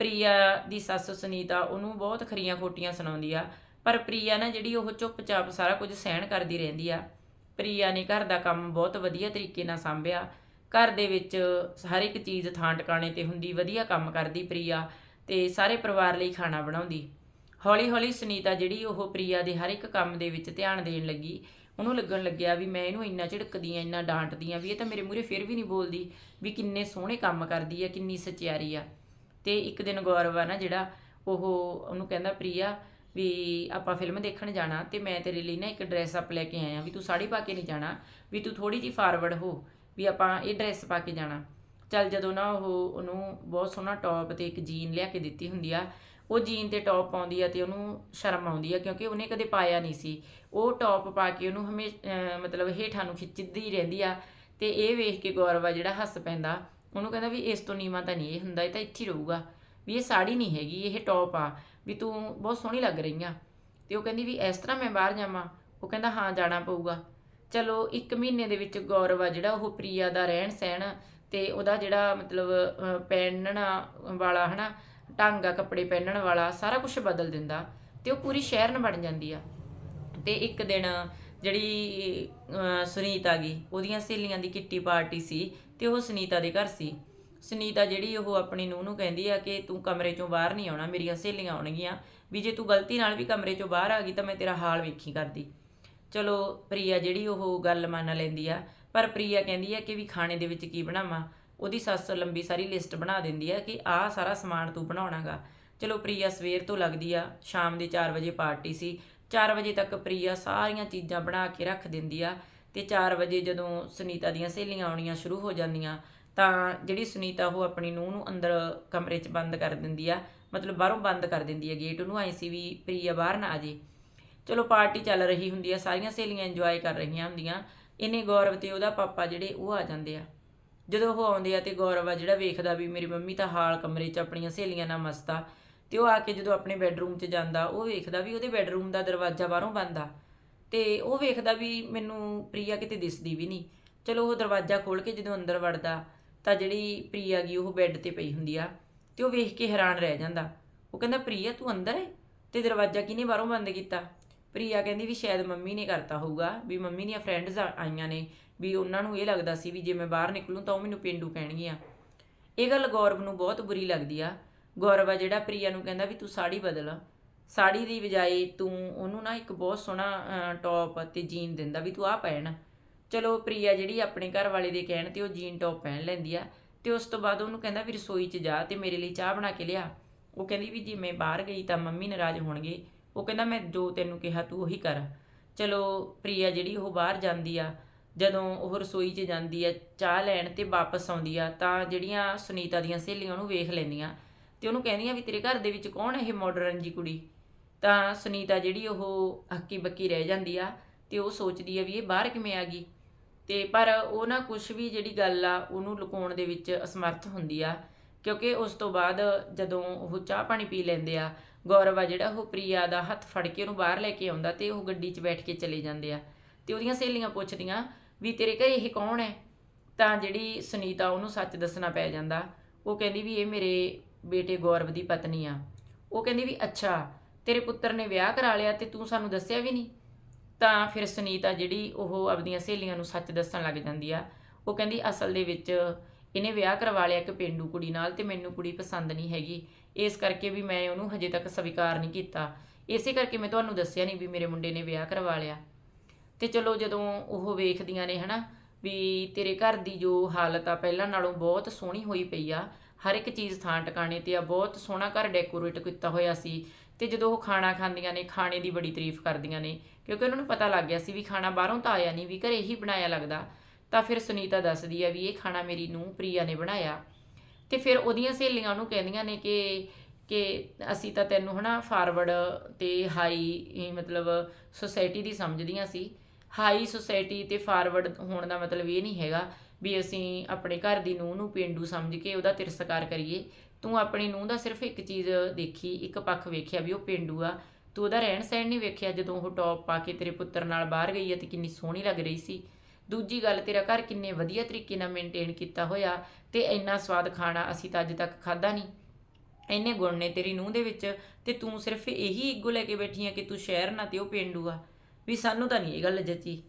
ਪ੍ਰਿਆ ਦੀ ਸੱਸ ਸੁਨੀਤਾ ਉਹਨੂੰ ਬਹੁਤ ਖਰੀਆਂ ਖੋਟੀਆਂ ਸੁਣਾਉਂਦੀ ਆ, ਪਰ ਪ੍ਰਿਆ ਨਾ ਜਿਹੜੀ ਉਹ ਚੁੱਪਚਾਪ ਸਾਰਾ ਕੁਝ ਸਹਿਣ ਕਰਦੀ ਰਹਿੰਦੀ ਆ। ਪ੍ਰਿਆ ਨੇ ਘਰ ਦਾ ਕੰਮ ਬਹੁਤ ਵਧੀਆ ਤਰੀਕੇ ਨਾਲ ਸੰਭਿਆ। ਘਰ ਦੇ ਵਿੱਚ ਹਰ ਇੱਕ ਚੀਜ਼ ਥਾਂ ਟਿਕਾਣੇ ਤੇ ਹੁੰਦੀ, ਵਧੀਆ ਕੰਮ ਕਰਦੀ ਪ੍ਰਿਆ ਤੇ ਸਾਰੇ ਪਰਿਵਾਰ ਲਈ ਖਾਣਾ ਬਣਾਉਂਦੀ। ਹੌਲੀ-ਹੌਲੀ ਸੁਨੀਤਾ ਜਿਹੜੀ ਉਹ ਪ੍ਰਿਆ ਦੇ ਹਰ ਇੱਕ ਕੰਮ ਦੇ ਵਿੱਚ ਧਿਆਨ ਦੇਣ ਲੱਗੀ। ਉਹਨੂੰ ਲੱਗਣ ਲੱਗਿਆ ਵੀ ਮੈਂ ਇਹਨੂੰ ਇੰਨਾ ਝਿੜਕਦੀ ਆ, ਇੰਨਾ ਡਾਂਟਦੀ ਆ ਵੀ ਇਹ ਤਾਂ ਮੇਰੇ ਮੂਹਰੇ ਫਿਰ ਵੀ ਨਹੀਂ ਬੋਲਦੀ ਵੀ ਕਿੰਨੇ ਸੋਹਣੇ ਕੰਮ ਕਰਦੀ ਆ, ਕਿੰਨੀ ਸਚਿਆਰੀ ਆ। ਤੇ ਇੱਕ ਦਿਨ ਗੌਰਵ ਆ ਨਾ ਜਿਹੜਾ, ਉਹ ਉਹਨੂੰ ਕਹਿੰਦਾ, ਪ੍ਰੀਆ, ਵੀ ਆਪਾਂ ਫਿਲਮ ਦੇਖਣ ਜਾਣਾ ਤੇ ਮੈਂ ਤੇਰੇ ਲਈ ਨਾ ਇੱਕ ਡਰੈਸ ਅਪ ਲੈ ਕੇ ਆਇਆ ਵੀ ਤੂੰ ਸਾੜੀ ਪਾ ਕੇ ਨਹੀਂ ਜਾਣਾ, ਵੀ ਤੂੰ ਥੋੜੀ ਜੀ ਫਾਰਵਰਡ ਹੋ, ਵੀ ਆਪਾਂ ਇਹ ਡਰੈਸ ਪਾ ਕੇ ਜਾਣਾ। ਚੱਲ ਜਦੋਂ ਨਾ ਉਹ ਉਹਨੂੰ ਬਹੁਤ ਸੋਹਣਾ ਟੌਪ ਤੇ ਇੱਕ ਜੀਨ ਲਿਆ ਕੇ ਦਿੱਤੀ ਹੁੰਦੀ ਆ ਉਹ ਜੀਨ ਤੇ ਟੌਪ ਪਾਉਂਦੀ ਆ ਤੇ ਉਹਨੂੰ ਸ਼ਰਮ ਆਉਂਦੀ ਆ, ਕਿਉਂਕਿ ਉਹਨੇ ਕਦੇ ਪਾਇਆ ਨਹੀਂ ਸੀ। ਉਹ ਟੌਪ ਪਾ ਕੇ ਉਹਨੂੰ ਹਮੇਸ਼ਾ ਮਤਲਬ ਹੇਠਾਂ ਨੂੰ ਖਿੱਚਦੀ ਰਹਿੰਦੀ ਆ ਤੇ ਇਹ ਵੇਖ ਕੇ ਗੌਰਵ ਆ ਜਿਹੜਾ ਹੱਸ ਪੈਂਦਾ। ਉਹਨੂੰ ਕਹਿੰਦਾ ਵੀ ਇਸ ਤੋਂ ਨੀਵਾਂ ਤਾਂ ਨਹੀਂ, ਇਹ ਹੁੰਦਾ, ਇਹ ਤਾਂ ਇੱਥੇ ਹੀ ਰਹੂਗਾ। ਵੀ ਇਹ ਸਾੜੀ ਨਹੀਂ ਹੈਗੀ, ਇਹ ਟੌਪ ਆ, ਵੀ ਤੂੰ ਬਹੁਤ ਸੋਹਣੀ ਲੱਗ ਰਹੀ ਆ। ਤੇ ਉਹ ਕਹਿੰਦੀ ਵੀ ਇਸ ਤਰ੍ਹਾਂ ਮੈਂ ਬਾਹਰ ਜਾਵਾਂ। ਉਹ ਕਹਿੰਦਾ ਹਾਂ, ਜਾਣਾ ਪਊਗਾ। ਚਲੋ, ਇੱਕ ਮਹੀਨੇ ਦੇ ਵਿੱਚ ਗੌਰਵ ਆ ਜਿਹੜਾ, ਉਹ ਪ੍ਰੀਆ ਦਾ ਰਹਿਣ ਸਹਿਣ ਤੇ ਉਹਦਾ ਜਿਹੜਾ ਮਤਲਬ ਪਹਿਨਣਾ ਵਾਲਾ, ਹਨਾ ਢੰਗ ਆ ਕੱਪੜੇ ਪਹਿਨਣ ਵਾਲਾ ਸਾਰਾ ਕੁਝ ਬਦਲ ਦਿੰਦਾ ਤੇ ਉਹ ਪੂਰੀ ਸ਼ਹਿਰਨ ਬਣ ਜਾਂਦੀ ਆ। ਤੇ ਇੱਕ ਦਿਨ ਜਿਹੜੀ ਅਹ, ਸੁਨੀਤਾ ਆ ਗਈ ਉਹਦੀਆਂ ਸਹੇਲੀਆਂ ਦੀ ਕਿੱਟੀ ਪਾਰਟੀ ਸੀ ਤੇ ਉਹ ਸੁਨੀਤਾ ਦੇ ਘਰ ਸੀ। ਸੁਨੀਤਾ ਜਿਹੜੀ ਉਹ ਆਪਣੀ ਨੂੰਹ ਨੂੰ ਕਹਿੰਦੀ ਆ ਕਿ ਤੂੰ ਕਮਰੇ ਚੋਂ ਬਾਹਰ ਨਹੀਂ ਆਉਣਾ ਮੇਰੀਆਂ ਸਹੇਲੀਆਂ ਆਉਣਗੀਆਂ ਵੀ ਜੇ ਤੂੰ ਗਲਤੀ ਨਾਲ ਵੀ ਕਮਰੇ ਚੋਂ ਬਾਹਰ ਆ ਗਈ ਤਾਂ ਮੈਂ ਤੇਰਾ ਹਾਲ ਵੇਖੀ ਕਰਦੀ। ਚਲੋ ਪ੍ਰੀਆ ਜਿਹੜੀ ਉਹ ਗੱਲ ਮੰਨ ਲੈਂਦੀ ਆ ਪਰ ਪ੍ਰੀਆ ਕਹਿੰਦੀ ਆ ਕਿ ਵੀ ਖਾਣੇ ਦੇ ਵਿੱਚ ਕੀ ਬਣਾਵਾਂ? ਉਹਦੀ ਸੱਸ ਲੰਬੀ ਸਾਰੀ ਲਿਸਟ ਬਣਾ ਦਿੰਦੀ ਆ ਕਿ ਆਹ ਸਾਰਾ ਸਮਾਨ ਤੂੰ ਬਣਾਉਣਾਗਾ। ਚਲੋ ਪ੍ਰੀਆ ਸਵੇਰ ਤੋਂ ਲੱਗਦੀ ਆ, ਸ਼ਾਮ ਦੇ 4 ਵਜੇ ਪਾਰਟੀ ਸੀ। 4 ਵਜੇ ਤੱਕ ਪ੍ਰੀਆ ਸਾਰੀਆਂ ਚੀਜ਼ਾਂ ਬਣਾ ਕੇ ਰੱਖ ਦਿੰਦੀ ਆ ਤੇ 4 ਵਜੇ ਜਦੋਂ ਸੁਨੀਤਾ ਦੀਆਂ ਸਹੇਲੀਆਂ ਆਉਣੀਆਂ ਸ਼ੁਰੂ ਹੋ ਜਾਂਦੀਆਂ, ਤਾਂ ਜਿਹੜੀ ਸੁਨੀਤਾ ਉਹ ਆਪਣੀ ਨੂੰਹ ਨੂੰ ਅੰਦਰ ਕਮਰੇ 'ਚ ਬੰਦ ਕਰ ਦਿੰਦੀ ਆ, ਮਤਲਬ ਬਾਹਰੋਂ ਬੰਦ ਕਰ ਦਿੰਦੀ ਆ ਗੇਟ ਉਹਨੂੰ ਆਈ ਸੀ ਵੀ ਪ੍ਰੀਆ ਬਾਹਰ ਨਾ ਆ ਜੇ। ਚਲੋ ਪਾਰਟੀ ਚੱਲ ਰਹੀ ਹੁੰਦੀ ਆ, ਸਾਰੀਆਂ ਸਹੇਲੀਆਂ ਇੰਜੋਏ ਕਰ ਰਹੀਆਂ ਹੁੰਦੀਆਂ। ਇਹਨੇ ਗੌਰਵ ਤੇ ਉਹਦਾ ਪਾਪਾ ਜਿਹੜੇ ਉਹ ਆ ਜਾਂਦੇ ਆ। ਜਦੋਂ ਉਹ ਆਉਂਦੇ ਆ ਤੇ ਗੌਰਵ ਆ ਜਿਹੜਾ ਵੇਖਦਾ ਵੀ ਮੇਰੀ ਮੰਮੀ ਤਾਂ ਹਾਲ ਕਮਰੇ 'ਚ ਆਪਣੀਆਂ ਸਹੇਲੀਆਂ ਨਾਲ ਮਸਤ ਆ, ਤੇ ਉਹ ਆ ਕੇ ਜਦੋਂ ਆਪਣੇ ਬੈੱਡਰੂਮ 'ਚ ਜਾਂਦਾ, ਉਹ ਵੇਖਦਾ ਵੀ ਉਹਦੇ ਬੈੱਡਰੂਮ ਦਾ ਦਰਵਾਜ਼ਾ ਬਾਹਰੋਂ ਬੰਦ ਆ। ਤੇ ਉਹ ਵੇਖਦਾ ਵੀ ਮੈਨੂੰ ਪ੍ਰੀਆ ਕਿਤੇ ਦਿਸਦੀ ਵੀ ਨਹੀਂ। ਚਲੋ ਉਹ ਦਰਵਾਜ਼ਾ ਖੋਲ ਕੇ ਜਦੋਂ ਅੰਦਰ ਵੜਦਾ, ਤਾਂ ਜਿਹੜੀ ਪ੍ਰੀਆ ਗਈ ਉਹ ਬੈੱਡ ਤੇ ਪਈ ਹੁੰਦੀ ਆ, ਤੇ ਉਹ ਵੇਖ ਕੇ ਹੈਰਾਨ ਰਹਿ ਜਾਂਦਾ। ਉਹ ਕਹਿੰਦਾ, ਪ੍ਰੀਆ, ਤੂੰ ਅੰਦਰ ਹੈ ਤੇ ਦਰਵਾਜ਼ਾ ਕਿਹਨੇ ਬਾਹਰੋਂ ਬੰਦ ਕੀਤਾ? ਪ੍ਰੀਆ ਕਹਿੰਦੀ ਵੀ ਸ਼ਾਇਦ ਮੰਮੀ ਨੇ ਕਰਤਾ ਹੋਊਗਾ, ਵੀ ਮੰਮੀ ਦੀਆਂ ਫਰੈਂਡਸ ਆਈਆਂ ਨੇ ਵੀ ਉਹਨਾਂ ਨੂੰ ਇਹ ਲੱਗਦਾ ਸੀ ਵੀ ਜੇ ਮੈਂ ਬਾਹਰ ਨਿਕਲੂੰ ਤਾਂ ਉਹ ਮੈਨੂੰ ਪਿੰਡੂ ਕਹਿਣਗੀਆਂ। ਇਹ ਗੱਲ ਗੌਰਵ ਨੂੰ ਬਹੁਤ ਬੁਰੀ ਲੱਗਦੀ ਆ। ਗੌਰਵ ਆ ਜਿਹੜਾ ਪ੍ਰਿਆ ਨੂੰ ਕਹਿੰਦਾ ਵੀ ਤੂੰ ਸਾੜੀ ਬਦਲ। ਸਾੜੀ ਦੀ ਬਜਾਏ ਤੂੰ ਉਹਨੂੰ ਨਾ ਇੱਕ ਬਹੁਤ ਸੋਹਣਾ ਟੌਪ ਤੇ ਜੀਨ ਦਿੰਦਾ ਵੀ ਤੂੰ ਆਹ ਪਹਿਨ। ਚਲੋ ਪ੍ਰਿਆ ਜਿਹੜੀ ਆਪਣੇ ਘਰ ਵਾਲੇ ਦੇ ਕਹਿਣ ਤੇ ਉਹ ਜੀਨ ਟੌਪ ਪਹਿਨ ਲੈਂਦੀ ਆ ਤੇ ਉਸ ਤੋਂ ਬਾਅਦ ਉਹਨੂੰ ਕਹਿੰਦਾ ਵੀ ਰਸੋਈ 'ਚ ਜਾ ਤੇ ਮੇਰੇ ਲਈ ਚਾਹ ਬਣਾ ਕੇ ਲਿਆ। ਉਹ ਕਹਿੰਦੀ ਵੀ ਜੇ ਮੈਂ ਬਾਹਰ ਗਈ ਤਾਂ ਮੰਮੀ ਨਾਰਾਜ਼ ਹੋਣਗੇ। ਉਹ ਕਹਿੰਦਾ ਮੈਂ ਜੋ ਤੈਨੂੰ ਕਿਹਾ ਤੂੰ ਉਹੀ ਕਰ। ਚਲੋ ਪ੍ਰਿਆ ਜਿਹੜੀ ਉਹ ਬਾਹਰ ਜਾਂਦੀ ਆ ਜਦੋਂ ਉਹ ਰਸੋਈ 'ਚ ਜਾਂਦੀ ਆ, ਚਾਹ ਲੈਣ ਤੇ ਵਾਪਸ ਆਉਂਦੀ ਆ, ਤਾਂ ਜਿਹੜੀਆਂ ਸੁਨੀਤਾ ਦੀਆਂ ਸਹੇਲੀਆਂ ਉਹਨੂੰ ਵੇਖ ਲੈਂਦੀਆਂ। ਤੇ ਉਹਨੂੰ ਕਹਿੰਦੀਆਂ ਵੀ ਤੇਰੇ ਘਰ ਦੇ ਵਿੱਚ ਕੌਣ ਇਹ ਮਾਡਰਨ ਜੀ ਕੁੜੀ? ਤਾਂ ਸੁਨੀਤਾ ਜਿਹੜੀ ਉਹ ਹੱਕੀ ਬੱਕੀ ਰਹਿ ਜਾਂਦੀ ਆ ਤੇ ਉਹ ਸੋਚਦੀ ਆ ਵੀ ਇਹ ਬਾਹਰ ਕਿਵੇਂ ਆ ਗਈ? ਤੇ ਪਰ ਉਹ ਨਾ ਕੁਝ ਵੀ ਜਿਹੜੀ ਗੱਲ ਆ, ਉਹਨੂੰ ਲੁਕਾਉਣ ਦੇ ਵਿੱਚ ਅਸਮਰਥ ਹੁੰਦੀ ਆ। ਕਿਉਂਕਿ ਉਸ ਤੋਂ ਬਾਅਦ ਜਦੋਂ ਉਹ ਚਾਹ ਪਾਣੀ ਪੀ ਲੈਂਦੇ ਆ, ਗੌਰਵ ਆ ਜਿਹੜਾ ਉਹ ਪ੍ਰਿਆ ਦਾ ਹੱਥ ਫੜ ਕੇ ਉਹਨੂੰ ਬਾਹਰ ਲੈ ਕੇ ਆਉਂਦਾ ਤੇ ਉਹ ਗੱਡੀ 'ਚ ਬੈਠ ਕੇ ਚਲੇ ਜਾਂਦੇ ਆ। ਤੇ ਉਹਦੀਆਂ ਸਹੇਲੀਆਂ ਪੁੱਛਦੀਆਂ ਵੀ ਤੇਰੇ ਘਰੇ ਇਹ ਕੌਣ ਹੈ? ਤਾਂ ਜਿਹੜੀ ਸੁਨੀਤਾ, ਉਹਨੂੰ ਸੱਚ ਦੱਸਣਾ ਪੈ ਜਾਂਦਾ। ਉਹ ਕਹਿੰਦੀ ਵੀ ਇਹ ਮੇਰੇ ਬੇਟੇ ਗੌਰਵ ਦੀ ਪਤਨੀ ਆ। ਉਹ ਕਹਿੰਦੀ ਵੀ ਅੱਛਾ, ਤੇਰੇ ਪੁੱਤਰ ਨੇ ਵਿਆਹ ਕਰਾ ਲਿਆ ਤੇ ਤੂੰ ਸਾਨੂੰ ਦੱਸਿਆ ਵੀ ਨਹੀਂ? ਤਾਂ ਫਿਰ ਸੁਨੀਤਾ ਜਿਹੜੀ ਉਹ ਆਪਦੀਆਂ ਸਹੇਲੀਆਂ ਨੂੰ ਸੱਚ ਦੱਸਣ ਲੱਗ ਜਾਂਦੀ ਆ। ਉਹ ਕਹਿੰਦੀ ਅਸਲ ਦੇ ਵਿੱਚ ਇਹਨੇ ਵਿਆਹ ਕਰਵਾ ਲਿਆ ਇੱਕ ਪਿੰਡੂ ਕੁੜੀ ਨਾਲ ਤੇ ਮੈਨੂੰ ਕੁੜੀ ਪਸੰਦ ਨਹੀਂ ਹੈਗੀ। ਇਸ ਕਰਕੇ ਵੀ ਮੈਂ ਉਹਨੂੰ ਹਜੇ ਤੱਕ ਸਵੀਕਾਰ ਨਹੀਂ ਕੀਤਾ। ਇਸੇ ਕਰਕੇ ਮੈਂ ਤੁਹਾਨੂੰ ਦੱਸਿਆ ਨਹੀਂ ਵੀ ਮੇਰੇ ਮੁੰਡੇ ਨੇ ਵਿਆਹ ਕਰਵਾ ਲਿਆ। ਤੇ ਚਲੋ ਜਦੋਂ ਉਹ ਵੇਖਦੀਆਂ ਨੇ ਹਨਾ ਵੀ ਤੇਰੇ ਘਰ ਦੀ ਜੋ ਹਾਲਤ ਆ, ਪਹਿਲਾਂ ਨਾਲੋਂ ਬਹੁਤ ਸੋਹਣੀ ਹੋਈ ਪਈ ਆ। ਹਰ ਇੱਕ ਚੀਜ਼ ਥਾਂ ਟਿਕਾਣੇ ਤੇ ਆ, ਬਹੁਤ ਸੋਹਣਾ ਘਰ ਡੈਕੋਰੇਟ ਕੀਤਾ ਹੋਇਆ ਸੀ। ਤੇ ਜਦੋਂ ਉਹ ਖਾਣਾ ਖਾਂਦੀਆਂ ਨੇ, ਖਾਣੇ ਦੀ ਬੜੀ ਤਾਰੀਫ ਕਰਦੀਆਂ ਨੇ, ਕਿਉਂਕਿ ਉਹਨਾਂ ਨੂੰ ਪਤਾ ਲੱਗ ਗਿਆ ਸੀ ਵੀ ਖਾਣਾ ਬਾਹਰੋਂ ਤਾਂ ਆਇਆ ਨਹੀਂ, ਵੀ ਘਰੇ ਹੀ ਬਣਾਇਆ ਲੱਗਦਾ। ਤਾਂ ਫਿਰ ਸੁਨੀਤਾ ਦੱਸਦੀ ਆ ਵੀ ਇਹ ਖਾਣਾ ਮੇਰੀ ਨੂੰ ਪ੍ਰੀਆ ਨੇ ਬਣਾਇਆ। ਤੇ ਫਿਰ ਉਹਦੀਆਂ ਸਹੇਲੀਆਂ ਉਹਨੂੰ ਕਹਿੰਦੀਆਂ ਨੇ ਕਿ ਕਿ ਅਸੀਂ ਤਾਂ ਤੈਨੂੰ ਹਨਾ ਫਾਰਵਰਡ ਤੇ ਹਾਈ ਮਤਲਬ ਸੁਸਾਇਟੀ ਦੀ ਸਮਝਦੀਆਂ ਸੀ। ਹਾਈ ਸੋਸਾਇਟੀ ਤੇ ਫਾਰਵਰਡ ਹੋਣ ਦਾ ਮਤਲਬ ਇਹ ਨਹੀਂ ਹੈਗਾ ਵੀ ਅਸੀਂ ਆਪਣੇ ਘਰ ਦੀ ਨੂੰਹ ਨੂੰ ਪਿੰਡੂ ਸਮਝ ਕੇ ਉਹਦਾ ਤਿਰਸਕਾਰ ਕਰੀਏ। ਤੂੰ ਆਪਣੀ ਨੂੰਹ ਦਾ ਸਿਰਫ ਇੱਕ ਚੀਜ਼ ਦੇਖੀ, ਇੱਕ ਪੱਖ ਵੇਖਿਆ ਵੀ ਉਹ ਪਿੰਡੂ ਆ। ਤੂੰ ਉਹਦਾ ਰਹਿਣ ਸਹਿਣ ਨਹੀਂ ਵੇਖਿਆ ਜਦੋਂ ਉਹ ਟੌਪ ਪਾ ਕੇ ਤੇਰੇ ਪੁੱਤਰ ਨਾਲ ਬਾਹਰ ਗਈ ਹੈ ਤੇ ਕਿੰਨੀ ਸੋਹਣੀ ਲੱਗ ਰਹੀ ਸੀ। ਦੂਜੀ ਗੱਲ, ਤੇਰਾ ਘਰ ਕਿੰਨੇ ਵਧੀਆ ਤਰੀਕੇ ਨਾਲ ਮੇਨਟੇਨ ਕੀਤਾ ਹੋਇਆ ਤੇ ਇੰਨਾ ਸਵਾਦ ਖਾਣਾ ਅਸੀਂ ਤਾਂ ਅੱਜ ਤੱਕ ਖਾਦਾ ਨਹੀਂ। ਇੰਨੇ ਗੁਣ ਨੇ ਤੇਰੀ ਨੂੰਹ ਦੇ ਵਿੱਚ ਤੇ ਤੂੰ ਸਿਰਫ ਇਹੀ ਇੱਗੋ ਲੈ ਕੇ ਬੈਠੀ ਆ ਕਿ ਤੂੰ ਸ਼ਹਿਰ ਨਾ ਤੇ ਉਹ ਪਿੰਡੂ ਆ। ਵੀ ਸਾਨੂੰ ਤਾਂ ਨਹੀਂ ਇਹ ਗੱਲ ਜੱਚੀ।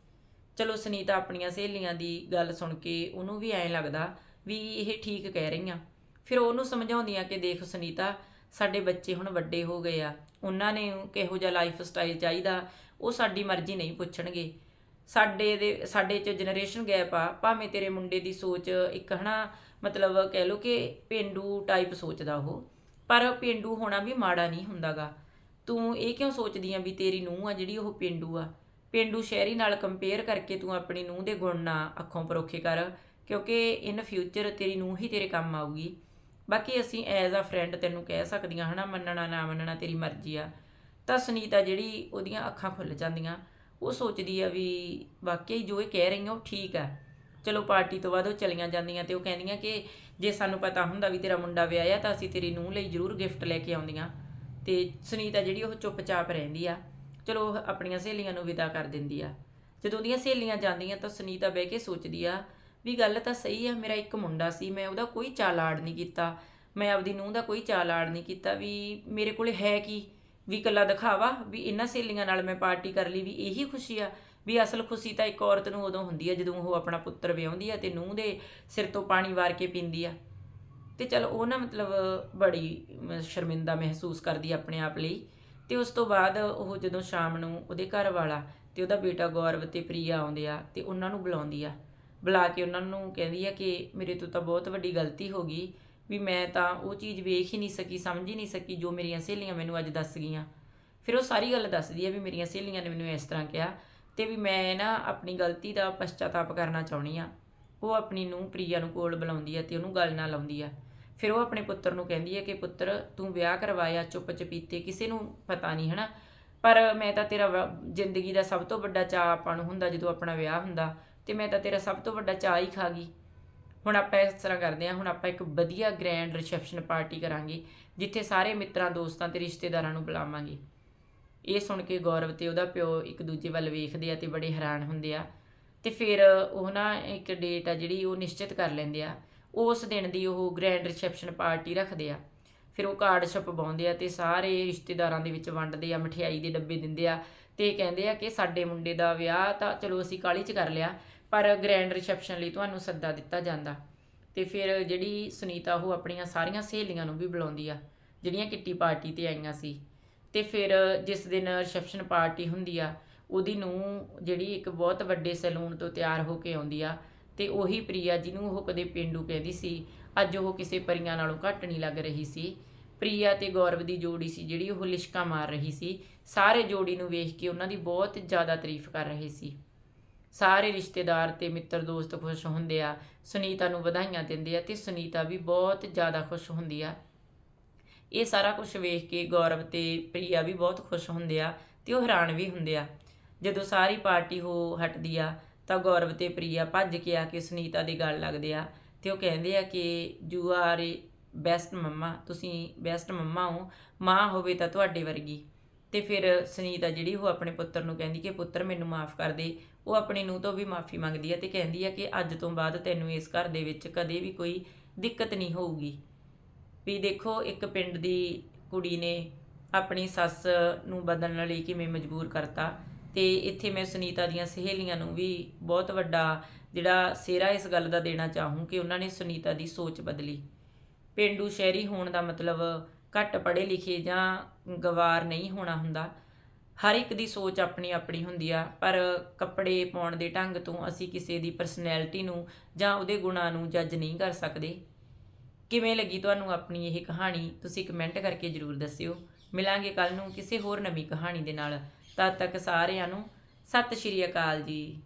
ਚਲੋ ਸੁਨੀਤਾ ਆਪਣੀਆਂ ਸਹੇਲੀਆਂ ਦੀ ਗੱਲ ਸੁਣ ਕੇ ਉਹਨੂੰ ਵੀ ਐਂ ਲੱਗਦਾ ਵੀ ਇਹ ਠੀਕ ਕਹਿ ਰਹੀਆਂ। ਫਿਰ ਉਹਨੂੰ ਸਮਝਾਉਂਦੀਆਂ ਕਿ ਦੇਖ ਸੁਨੀਤਾ, ਸਾਡੇ ਬੱਚੇ ਹੁਣ ਵੱਡੇ ਹੋ ਗਏ ਆ। ਉਹਨਾਂ ਨੇ ਕਿਹੋ ਜਿਹਾ ਲਾਈਫ ਸਟਾਈਲ ਚਾਹੀਦਾ, ਉਹ ਸਾਡੀ ਮਰਜ਼ੀ ਨਹੀਂ ਪੁੱਛਣਗੇ। ਸਾਡੇ ਦੇ, ਸਾਡੇ ਚ ਜਨਰੇਸ਼ਨ ਗੈਪ ਆ। ਭਾਵੇਂ ਤੇਰੇ ਮੁੰਡੇ ਦੀ ਸੋਚ ਇੱਕ ਹਨਾ, ਮਤਲਬ ਕਹਿ ਲਓ ਕਿ ਪਿੰਡੂ ਟਾਈਪ ਸੋਚਦਾ ਉਹ। ਪਰ ਪਿੰਡੂ ਹੋਣਾ ਵੀ ਮਾੜਾ ਨਹੀਂ ਹੁੰਦਾਗਾ। ਤੂੰ ਇਹ ਕਿਉਂ ਸੋਚਦੀ ਆ ਵੀ ਤੇਰੀ ਨੂੰਹ ਆ ਜਿਹੜੀ ਉਹ ਪਿੰਡੂ ਆ? ਪਿੰਡੂ ਸ਼ਹਿਰੀ ਨਾਲ ਕੰਪੇਅਰ ਕਰਕੇ ਤੂੰ ਆਪਣੀ ਨੂੰਹ ਦੇ ਗੁਣ ਨਾ ਅੱਖੋਂ ਪਰੋਖੇ ਕਰ, ਕਿਉਂਕਿ ਇਨ ਫਿਊਚਰ ਤੇਰੀ ਨੂੰਹ ਹੀ ਤੇਰੇ ਕੰਮ ਆਊਗੀ। ਬਾਕੀ ਅਸੀਂ ਐਜ਼ ਅ ਫਰੈਂਡ ਤੈਨੂੰ ਕਹਿ ਸਕਦੀਆਂ ਹਨਾ, ਮੰਨਣਾ, ਨਾ ਮੰਨਣਾ ਤੇਰੀ ਮਰਜ਼ੀ ਆ। ਤਾਂ ਸੁਨੀਤਾ ਜਿਹੜੀ ਉਹਦੀਆਂ ਅੱਖਾਂ ਖੁੱਲ ਜਾਂਦੀਆਂ। ਉਹ ਸੋਚਦੀ ਆ ਵੀ ਵਾਕਈ ਜੋ ਇਹ ਕਹਿ ਰਹੀਆਂ ਉਹ ਠੀਕ ਆ। ਚਲੋ ਪਾਰਟੀ ਤੋਂ ਬਾਅਦ ਉਹ ਚਲੀਆਂ ਜਾਂਦੀਆਂ ਤੇ ਉਹ ਕਹਿੰਦੀਆਂ ਕਿ ਜੇ ਸਾਨੂੰ ਪਤਾ ਹੁੰਦਾ ਵੀ ਤੇਰਾ ਮੁੰਡਾ ਵਿਆਹਿਆ ਤਾਂ ਅਸੀਂ ਤੇਰੀ ਨੂੰਹ ਲਈ ਜ਼ਰੂਰ ਗਿਫਟ ਲੈ ਕੇ ਆਉਂਦੀਆਂ। ਤੇ ਸੁਨੀਤਾ ਜਿਹੜੀ ਉਹ ਚੁੱਪਚਾਪ ਰਹਿੰਦੀ ਆ। ਚਲੋ ਉਹ ਆਪਣੀਆਂ ਸਹੇਲੀਆਂ ਨੂੰ ਵਿਦਾ ਕਰ ਦਿੰਦੀ ਆ। ਜਦੋਂ ਉਹਦੀਆਂ ਸਹੇਲੀਆਂ ਜਾਂਦੀਆਂ ਤਾਂ ਸੁਨੀਤਾ ਬਹਿ ਕੇ ਸੋਚਦੀ ਆ ਵੀ ਗੱਲ ਤਾਂ ਸਹੀ ਆ, ਮੇਰਾ ਇੱਕ ਮੁੰਡਾ ਸੀ, ਮੈਂ ਉਹਦਾ ਕੋਈ ਚਾਲਾੜ ਨਹੀਂ ਕੀਤਾ। ਮੈਂ ਆਪਦੀ ਨੂੰਹ ਦਾ ਕੋਈ ਚਾਲਾੜ ਨਹੀਂ ਕੀਤਾ ਵੀ ਮੇਰੇ ਕੋਲੇ ਹੈ ਕੀ? ਵੀ ਇਕੱਲਾ ਦਿਖਾਵਾ, ਵੀ ਇਹਨਾਂ ਸਹੇਲੀਆਂ ਨਾਲ ਮੈਂ ਪਾਰਟੀ ਕਰ ਲਈ, ਵੀ ਇਹੀ ਖੁਸ਼ੀ ਆ। ਵੀ ਅਸਲ ਖੁਸ਼ੀ ਤਾਂ ਇੱਕ ਔਰਤ ਨੂੰ ਉਦੋਂ ਹੁੰਦੀ ਆ ਜਦੋਂ ਉਹ ਆਪਣਾ ਪੁੱਤਰ ਵਿਆਹੁੰਦੀ ਆ ਤੇ ਨੂੰਹ ਦੇ ਸਿਰ ਤੋਂ ਪਾਣੀ ਵਾਰ ਕੇ ਪੀਂਦੀ ਆ। ਤੇ ਚਲ ਉਹ ਨਾ ਮਤਲਬ ਬੜੀ ਸ਼ਰਮਿੰਦਾ ਮਹਿਸੂਸ ਕਰਦੀ ਆਪਣੇ ਆਪ ਲਈ। ਤੇ ਉਸ ਤੋਂ ਬਾਅਦ ਉਹ ਜਦੋਂ ਸ਼ਾਮ ਨੂੰ ਉਹਦੇ ਘਰ ਵਾਲਾ ਤੇ ਉਹਦਾ ਬੇਟਾ ਗੌਰਵ ਤੇ ਪ੍ਰਿਆ ਆਉਂਦੇ ਆ ਤੇ ਉਹਨਾਂ ਨੂੰ ਬੁਲਾਉਂਦੀ ਆ। ਬੁਲਾ ਕੇ ਉਹਨਾਂ ਨੂੰ ਕਹਿੰਦੀ ਆ ਕਿ ਮੇਰੇ ਤੋਂ ਤਾਂ ਬਹੁਤ ਵੱਡੀ ਗਲਤੀ ਹੋ ਗਈ ਵੀ ਮੈਂ ਤਾਂ ਉਹ ਚੀਜ਼ ਵੇਖ ਹੀ ਨਹੀਂ ਸਕੀ, ਸਮਝ ਹੀ ਨਹੀਂ ਸਕੀ ਜੋ ਮੇਰੀਆਂ ਸਹੇਲੀਆਂ ਮੈਨੂੰ ਅੱਜ ਦੱਸ ਗਈਆਂ। ਫਿਰ ਉਹ ਸਾਰੀ ਗੱਲ ਦੱਸਦੀ ਆ ਵੀ ਮੇਰੀਆਂ ਸਹੇਲੀਆਂ ਨੇ ਮੈਨੂੰ ਇਸ ਤਰ੍ਹਾਂ ਕਿਹਾ ਤੇ ਵੀ ਮੈਂ ਨਾ ਆਪਣੀ ਗਲਤੀ ਦਾ ਪਛਤਾਤਾਪ ਕਰਨਾ ਚਾਹੁੰਦੀ ਆ। ਉਹ ਆਪਣੀ ਨੂੰ ਪ੍ਰੀਆ ਨੂੰ ਕੋਲ ਬੁਲਾਉਂਦੀ ਆ ਤੇ ਉਹਨੂੰ ਗੱਲ ਨਾਲ ਲਾਉਂਦੀ ਆ। ਫਿਰ ਉਹ ਆਪਣੇ ਪੁੱਤਰ ਨੂੰ ਕਹਿੰਦੀ ਹੈ ਕਿ ਪੁੱਤਰ, ਤੂੰ ਵਿਆਹ ਕਰਵਾਇਆ ਚੁੱਪ ਚਪੀਤੇ ਕਿਸੇ ਨੂੰ ਪਤਾ ਨਹੀਂ, ਹਨਾ? ਪਰ ਮੈਂ ਤਾਂ ਤੇਰਾ ਵਾ- ਜ਼ਿੰਦਗੀ ਦਾ ਸਭ ਤੋਂ ਵੱਡਾ ਚਾਅ ਆਪਾਂ ਨੂੰ ਹੁੰਦਾ ਜਦੋਂ ਆਪਣਾ ਵਿਆਹ ਹੁੰਦਾ ਤੇ ਮੈਂ ਤਾਂ ਤੇਰਾ ਸਭ ਤੋਂ ਵੱਡਾ ਚਾਅ ਹੀ ਖਾ ਗਈ। ਹੁਣ ਆਪਾਂ ਇਸ ਤਰ੍ਹਾਂ ਕਰਦੇ ਹਾਂ, ਹੁਣ ਆਪਾਂ ਇੱਕ ਵਧੀਆ ਗ੍ਰੈਂਡ ਰਿਸੈਪਸ਼ਨ ਪਾਰਟੀ ਕਰਾਂਗੇ, ਜਿੱਥੇ ਸਾਰੇ ਮਿੱਤਰਾਂ, ਦੋਸਤਾਂ ਤੇ ਰਿਸ਼ਤੇਦਾਰਾਂ ਨੂੰ ਬੁਲਾਵਾਂਗੇ। ਇਹ ਸੁਣ ਕੇ ਗੌਰਵ ਤੇ ਉਹਦਾ ਪਿਓ ਇੱਕ ਦੂਜੇ ਵੱਲ ਵੇਖਦੇ ਆ ਤੇ ਬੜੇ ਹੈਰਾਨ ਹੁੰਦੇ ਆ। ਤੇ ਫਿਰ ਉਹ ਨਾ ਇੱਕ ਡੇਟ ਆ ਜਿਹੜੀ ਉਹ ਨਿਸ਼ਚਿਤ ਕਰ ਲੈਂਦੇ ਆ। ਉਸ ਦਿਨ ਦੀ ਉਹ ਗ੍ਰੈਂਡ ਰਿਸੈਪਸ਼ਨ ਪਾਰਟੀ ਰੱਖਦੇ ਆ। ਫਿਰ ਉਹ ਕਾਰਡ ਛਪਵਾਉਂਦੇ ਆ ਤੇ ਸਾਰੇ ਰਿਸ਼ਤੇਦਾਰਾਂ ਦੇ ਵਿੱਚ ਵੰਡਦੇ ਆ, ਮਠਿਆਈ ਦੇ ਡੱਬੇ ਦਿੰਦੇ ਆ ਤੇ ਕਹਿੰਦੇ ਆ ਕਿ ਸਾਡੇ ਮੁੰਡੇ ਦਾ ਵਿਆਹ ਤਾਂ ਚਲੋ ਅਸੀਂ ਕਾਲੀ ਚ ਕਰ ਲਿਆ, ਪਰ ਗ੍ਰੈਂਡ ਰਿਸੈਪਸ਼ਨ ਲਈ ਤੁਹਾਨੂੰ ਸੱਦਾ ਦਿੱਤਾ ਜਾਂਦਾ। ਤੇ ਫਿਰ ਜਿਹੜੀ ਸੁਨੀਤਾ, ਉਹ ਆਪਣੀਆਂ ਸਾਰੀਆਂ ਸਹੇਲੀਆਂ ਨੂੰ ਵੀ ਬੁਲਾਉਂਦੀ ਆ, ਜਿਹੜੀਆਂ ਕਿੱਟੀ ਪਾਰਟੀ ਤੇ ਆਈਆਂ ਸੀ। ਤੇ ਫਿਰ ਜਿਸ ਦਿਨ ਰਿਸੈਪਸ਼ਨ ਪਾਰਟੀ ਹੁੰਦੀ ਆ ਉਹਦੀ ਨੂੰ ਜਿਹੜੀ ਇੱਕ ਬਹੁਤ ਵੱਡੇ ਸੈਲੂਨ ਤੋਂ ਤਿਆਰ ਹੋ ਕੇ ਆਉਂਦੀ ਆ ਤੇ ਉਹੀ ਪ੍ਰਿਆ ਜਿਹਨੂੰ ਉਹ ਕਦੇ ਪਿੰਡੂ ਕਹਿੰਦੀ ਸੀ, ਅੱਜ ਉਹ ਕਿਸੇ ਪਰੀਆਂ ਨਾਲੋਂ ਘੱਟ ਨਹੀਂ ਲੱਗ ਰਹੀ ਸੀ। ਪ੍ਰਿਆ ਤੇ ਗੌਰਵ ਦੀ ਜੋੜੀ ਸੀ ਜਿਹੜੀ ਉਹ ਲਿਸ਼ਕਾ ਮਾਰ ਰਹੀ ਸੀ। ਸਾਰੇ ਜੋੜੀ ਨੂੰ ਵੇਖ ਕੇ ਉਹਨਾਂ ਦੀ ਬਹੁਤ ਜ਼ਿਆਦਾ ਤਾਰੀਫ ਕਰ ਰਹੇ ਸੀ। ਸਾਰੇ ਰਿਸ਼ਤੇਦਾਰ ਤੇ ਮਿੱਤਰ ਦੋਸਤ ਖੁਸ਼ ਹੁੰਦੇ ਆ, ਸੁਨੀਤਾ ਨੂੰ ਵਧਾਈਆਂ ਦਿੰਦੇ ਆ ਤੇ ਸੁਨੀਤਾ ਵੀ ਬਹੁਤ ਜ਼ਿਆਦਾ ਖੁਸ਼ ਹੁੰਦੀ ਆ। ਇਹ ਸਾਰਾ ਕੁਝ ਵੇਖ ਕੇ ਗੌਰਵ ਤੇ ਪ੍ਰਿਆ ਵੀ ਬਹੁਤ ਖੁਸ਼ ਹੁੰਦੇ ਆ ਤੇ ਉਹ ਹੈਰਾਨ ਵੀ ਹੁੰਦੇ ਆ। ਜਦੋਂ ਸਾਰੀ ਪਾਰਟੀ ਹੋ ਹਟਦੀ ਆ, ਤਾਂ ਗੌਰਵ ਤੇ ਪ੍ਰੀਆ ਭੱਜ ਕੇ ਆ ਕੇ ਸੁਨੀਤਾ ਦੇ ਗਲ ਲੱਗਦੇ ਆ ਤੇ ਉਹ ਕਹਿੰਦੇ ਆ ਕਿ you are a best mama ਤੁਸੀਂ ਬੈਸਟ ਮੰਮਾ ਹੋ, ਮਾਂ ਹੋਵੇ ਤਾਂ ਤੁਹਾਡੇ ਵਰਗੀ। ਤੇ ਫਿਰ ਸੁਨੀਤਾ ਜਿਹੜੀ ਉਹ ਆਪਣੇ ਪੁੱਤਰ ਨੂੰ ਕਹਿੰਦੀ ਕਿ ਪੁੱਤਰ, ਮੈਨੂੰ ਮਾਫ ਕਰ ਦੇ। ਉਹ ਆਪਣੀ ਨੂੰਹ ਤੋਂ ਵੀ ਮਾਫੀ ਮੰਗਦੀ ਹੈ ਤੇ ਕਹਿੰਦੀ ਹੈ ਕਿ ਅੱਜ ਤੋਂ ਬਾਅਦ ਤੈਨੂੰ ਇਸ ਘਰ ਦੇ ਵਿੱਚ ਕਦੇ ਵੀ ਕੋਈ ਦਿੱਕਤ ਨਹੀਂ ਹੋਊਗੀ। ਵੀ ਦੇਖੋ, ਇੱਕ ਪਿੰਡ ਦੀ ਕੁੜੀ ਨੇ ਆਪਣੀ ਸੱਸ ਨੂੰ ਬਦਲਣ ਲਈ ਕਿਵੇਂ ਮਜਬੂਰ ਕਰਤਾ। ਤੇ ਇੱਥੇ ਮੈਂ ਸੁਨੀਤਾ ਦੀਆਂ ਸਹੇਲੀਆਂ ਨੂੰ ਵੀ ਬਹੁਤ ਵੱਡਾ ਜਿਹੜਾ ਸਿਹਰਾ ਇਸ ਗੱਲ ਦਾ ਦੇਣਾ ਚਾਹੂੰ ਕਿ ਉਹਨਾਂ ਨੇ ਸੁਨੀਤਾ ਦੀ ਸੋਚ ਬਦਲੀ। ਪਿੰਡੂ ਸ਼ਹਿਰੀ ਹੋਣ ਦਾ ਮਤਲਬ ਘੱਟ ਪੜ੍ਹੇ ਲਿਖੇ ਜਾਂ ਗਵਾਰ ਨਹੀਂ ਹੋਣਾ ਹੁੰਦਾ। ਹਰ ਇੱਕ ਦੀ ਸੋਚ ਆਪਣੀ ਆਪਣੀ ਹੁੰਦੀ ਆ, ਪਰ ਕੱਪੜੇ ਪਾਉਣ ਦੇ ਢੰਗ ਤੋਂ ਅਸੀਂ ਕਿਸੇ ਦੀ ਪਰਸਨੈਲਿਟੀ ਨੂੰ ਜਾਂ ਉਹਦੇ ਗੁਣਾਂ ਨੂੰ ਜੱਜ ਨਹੀਂ ਕਰ ਸਕਦੇ। ਕਿਵੇਂ ਲੱਗੀ ਤੁਹਾਨੂੰ ਆਪਣੀ ਇਹ ਕਹਾਣੀ? ਤੁਸੀਂ ਕਮੈਂਟ ਕਰਕੇ ਜਰੂਰ ਦੱਸਿਓ। ਮਿਲਾਂਗੇ ਕੱਲ ਨੂੰ ਕਿਸੇ ਹੋਰ ਨਵੀਂ ਕਹਾਣੀ ਦੇ ਨਾਲ। ਤਦ ਤੱਕ ਸਾਰਿਆਂ ਨੂੰ ਸਤਿ ਸ਼੍ਰੀ ਅਕਾਲ ਜੀ।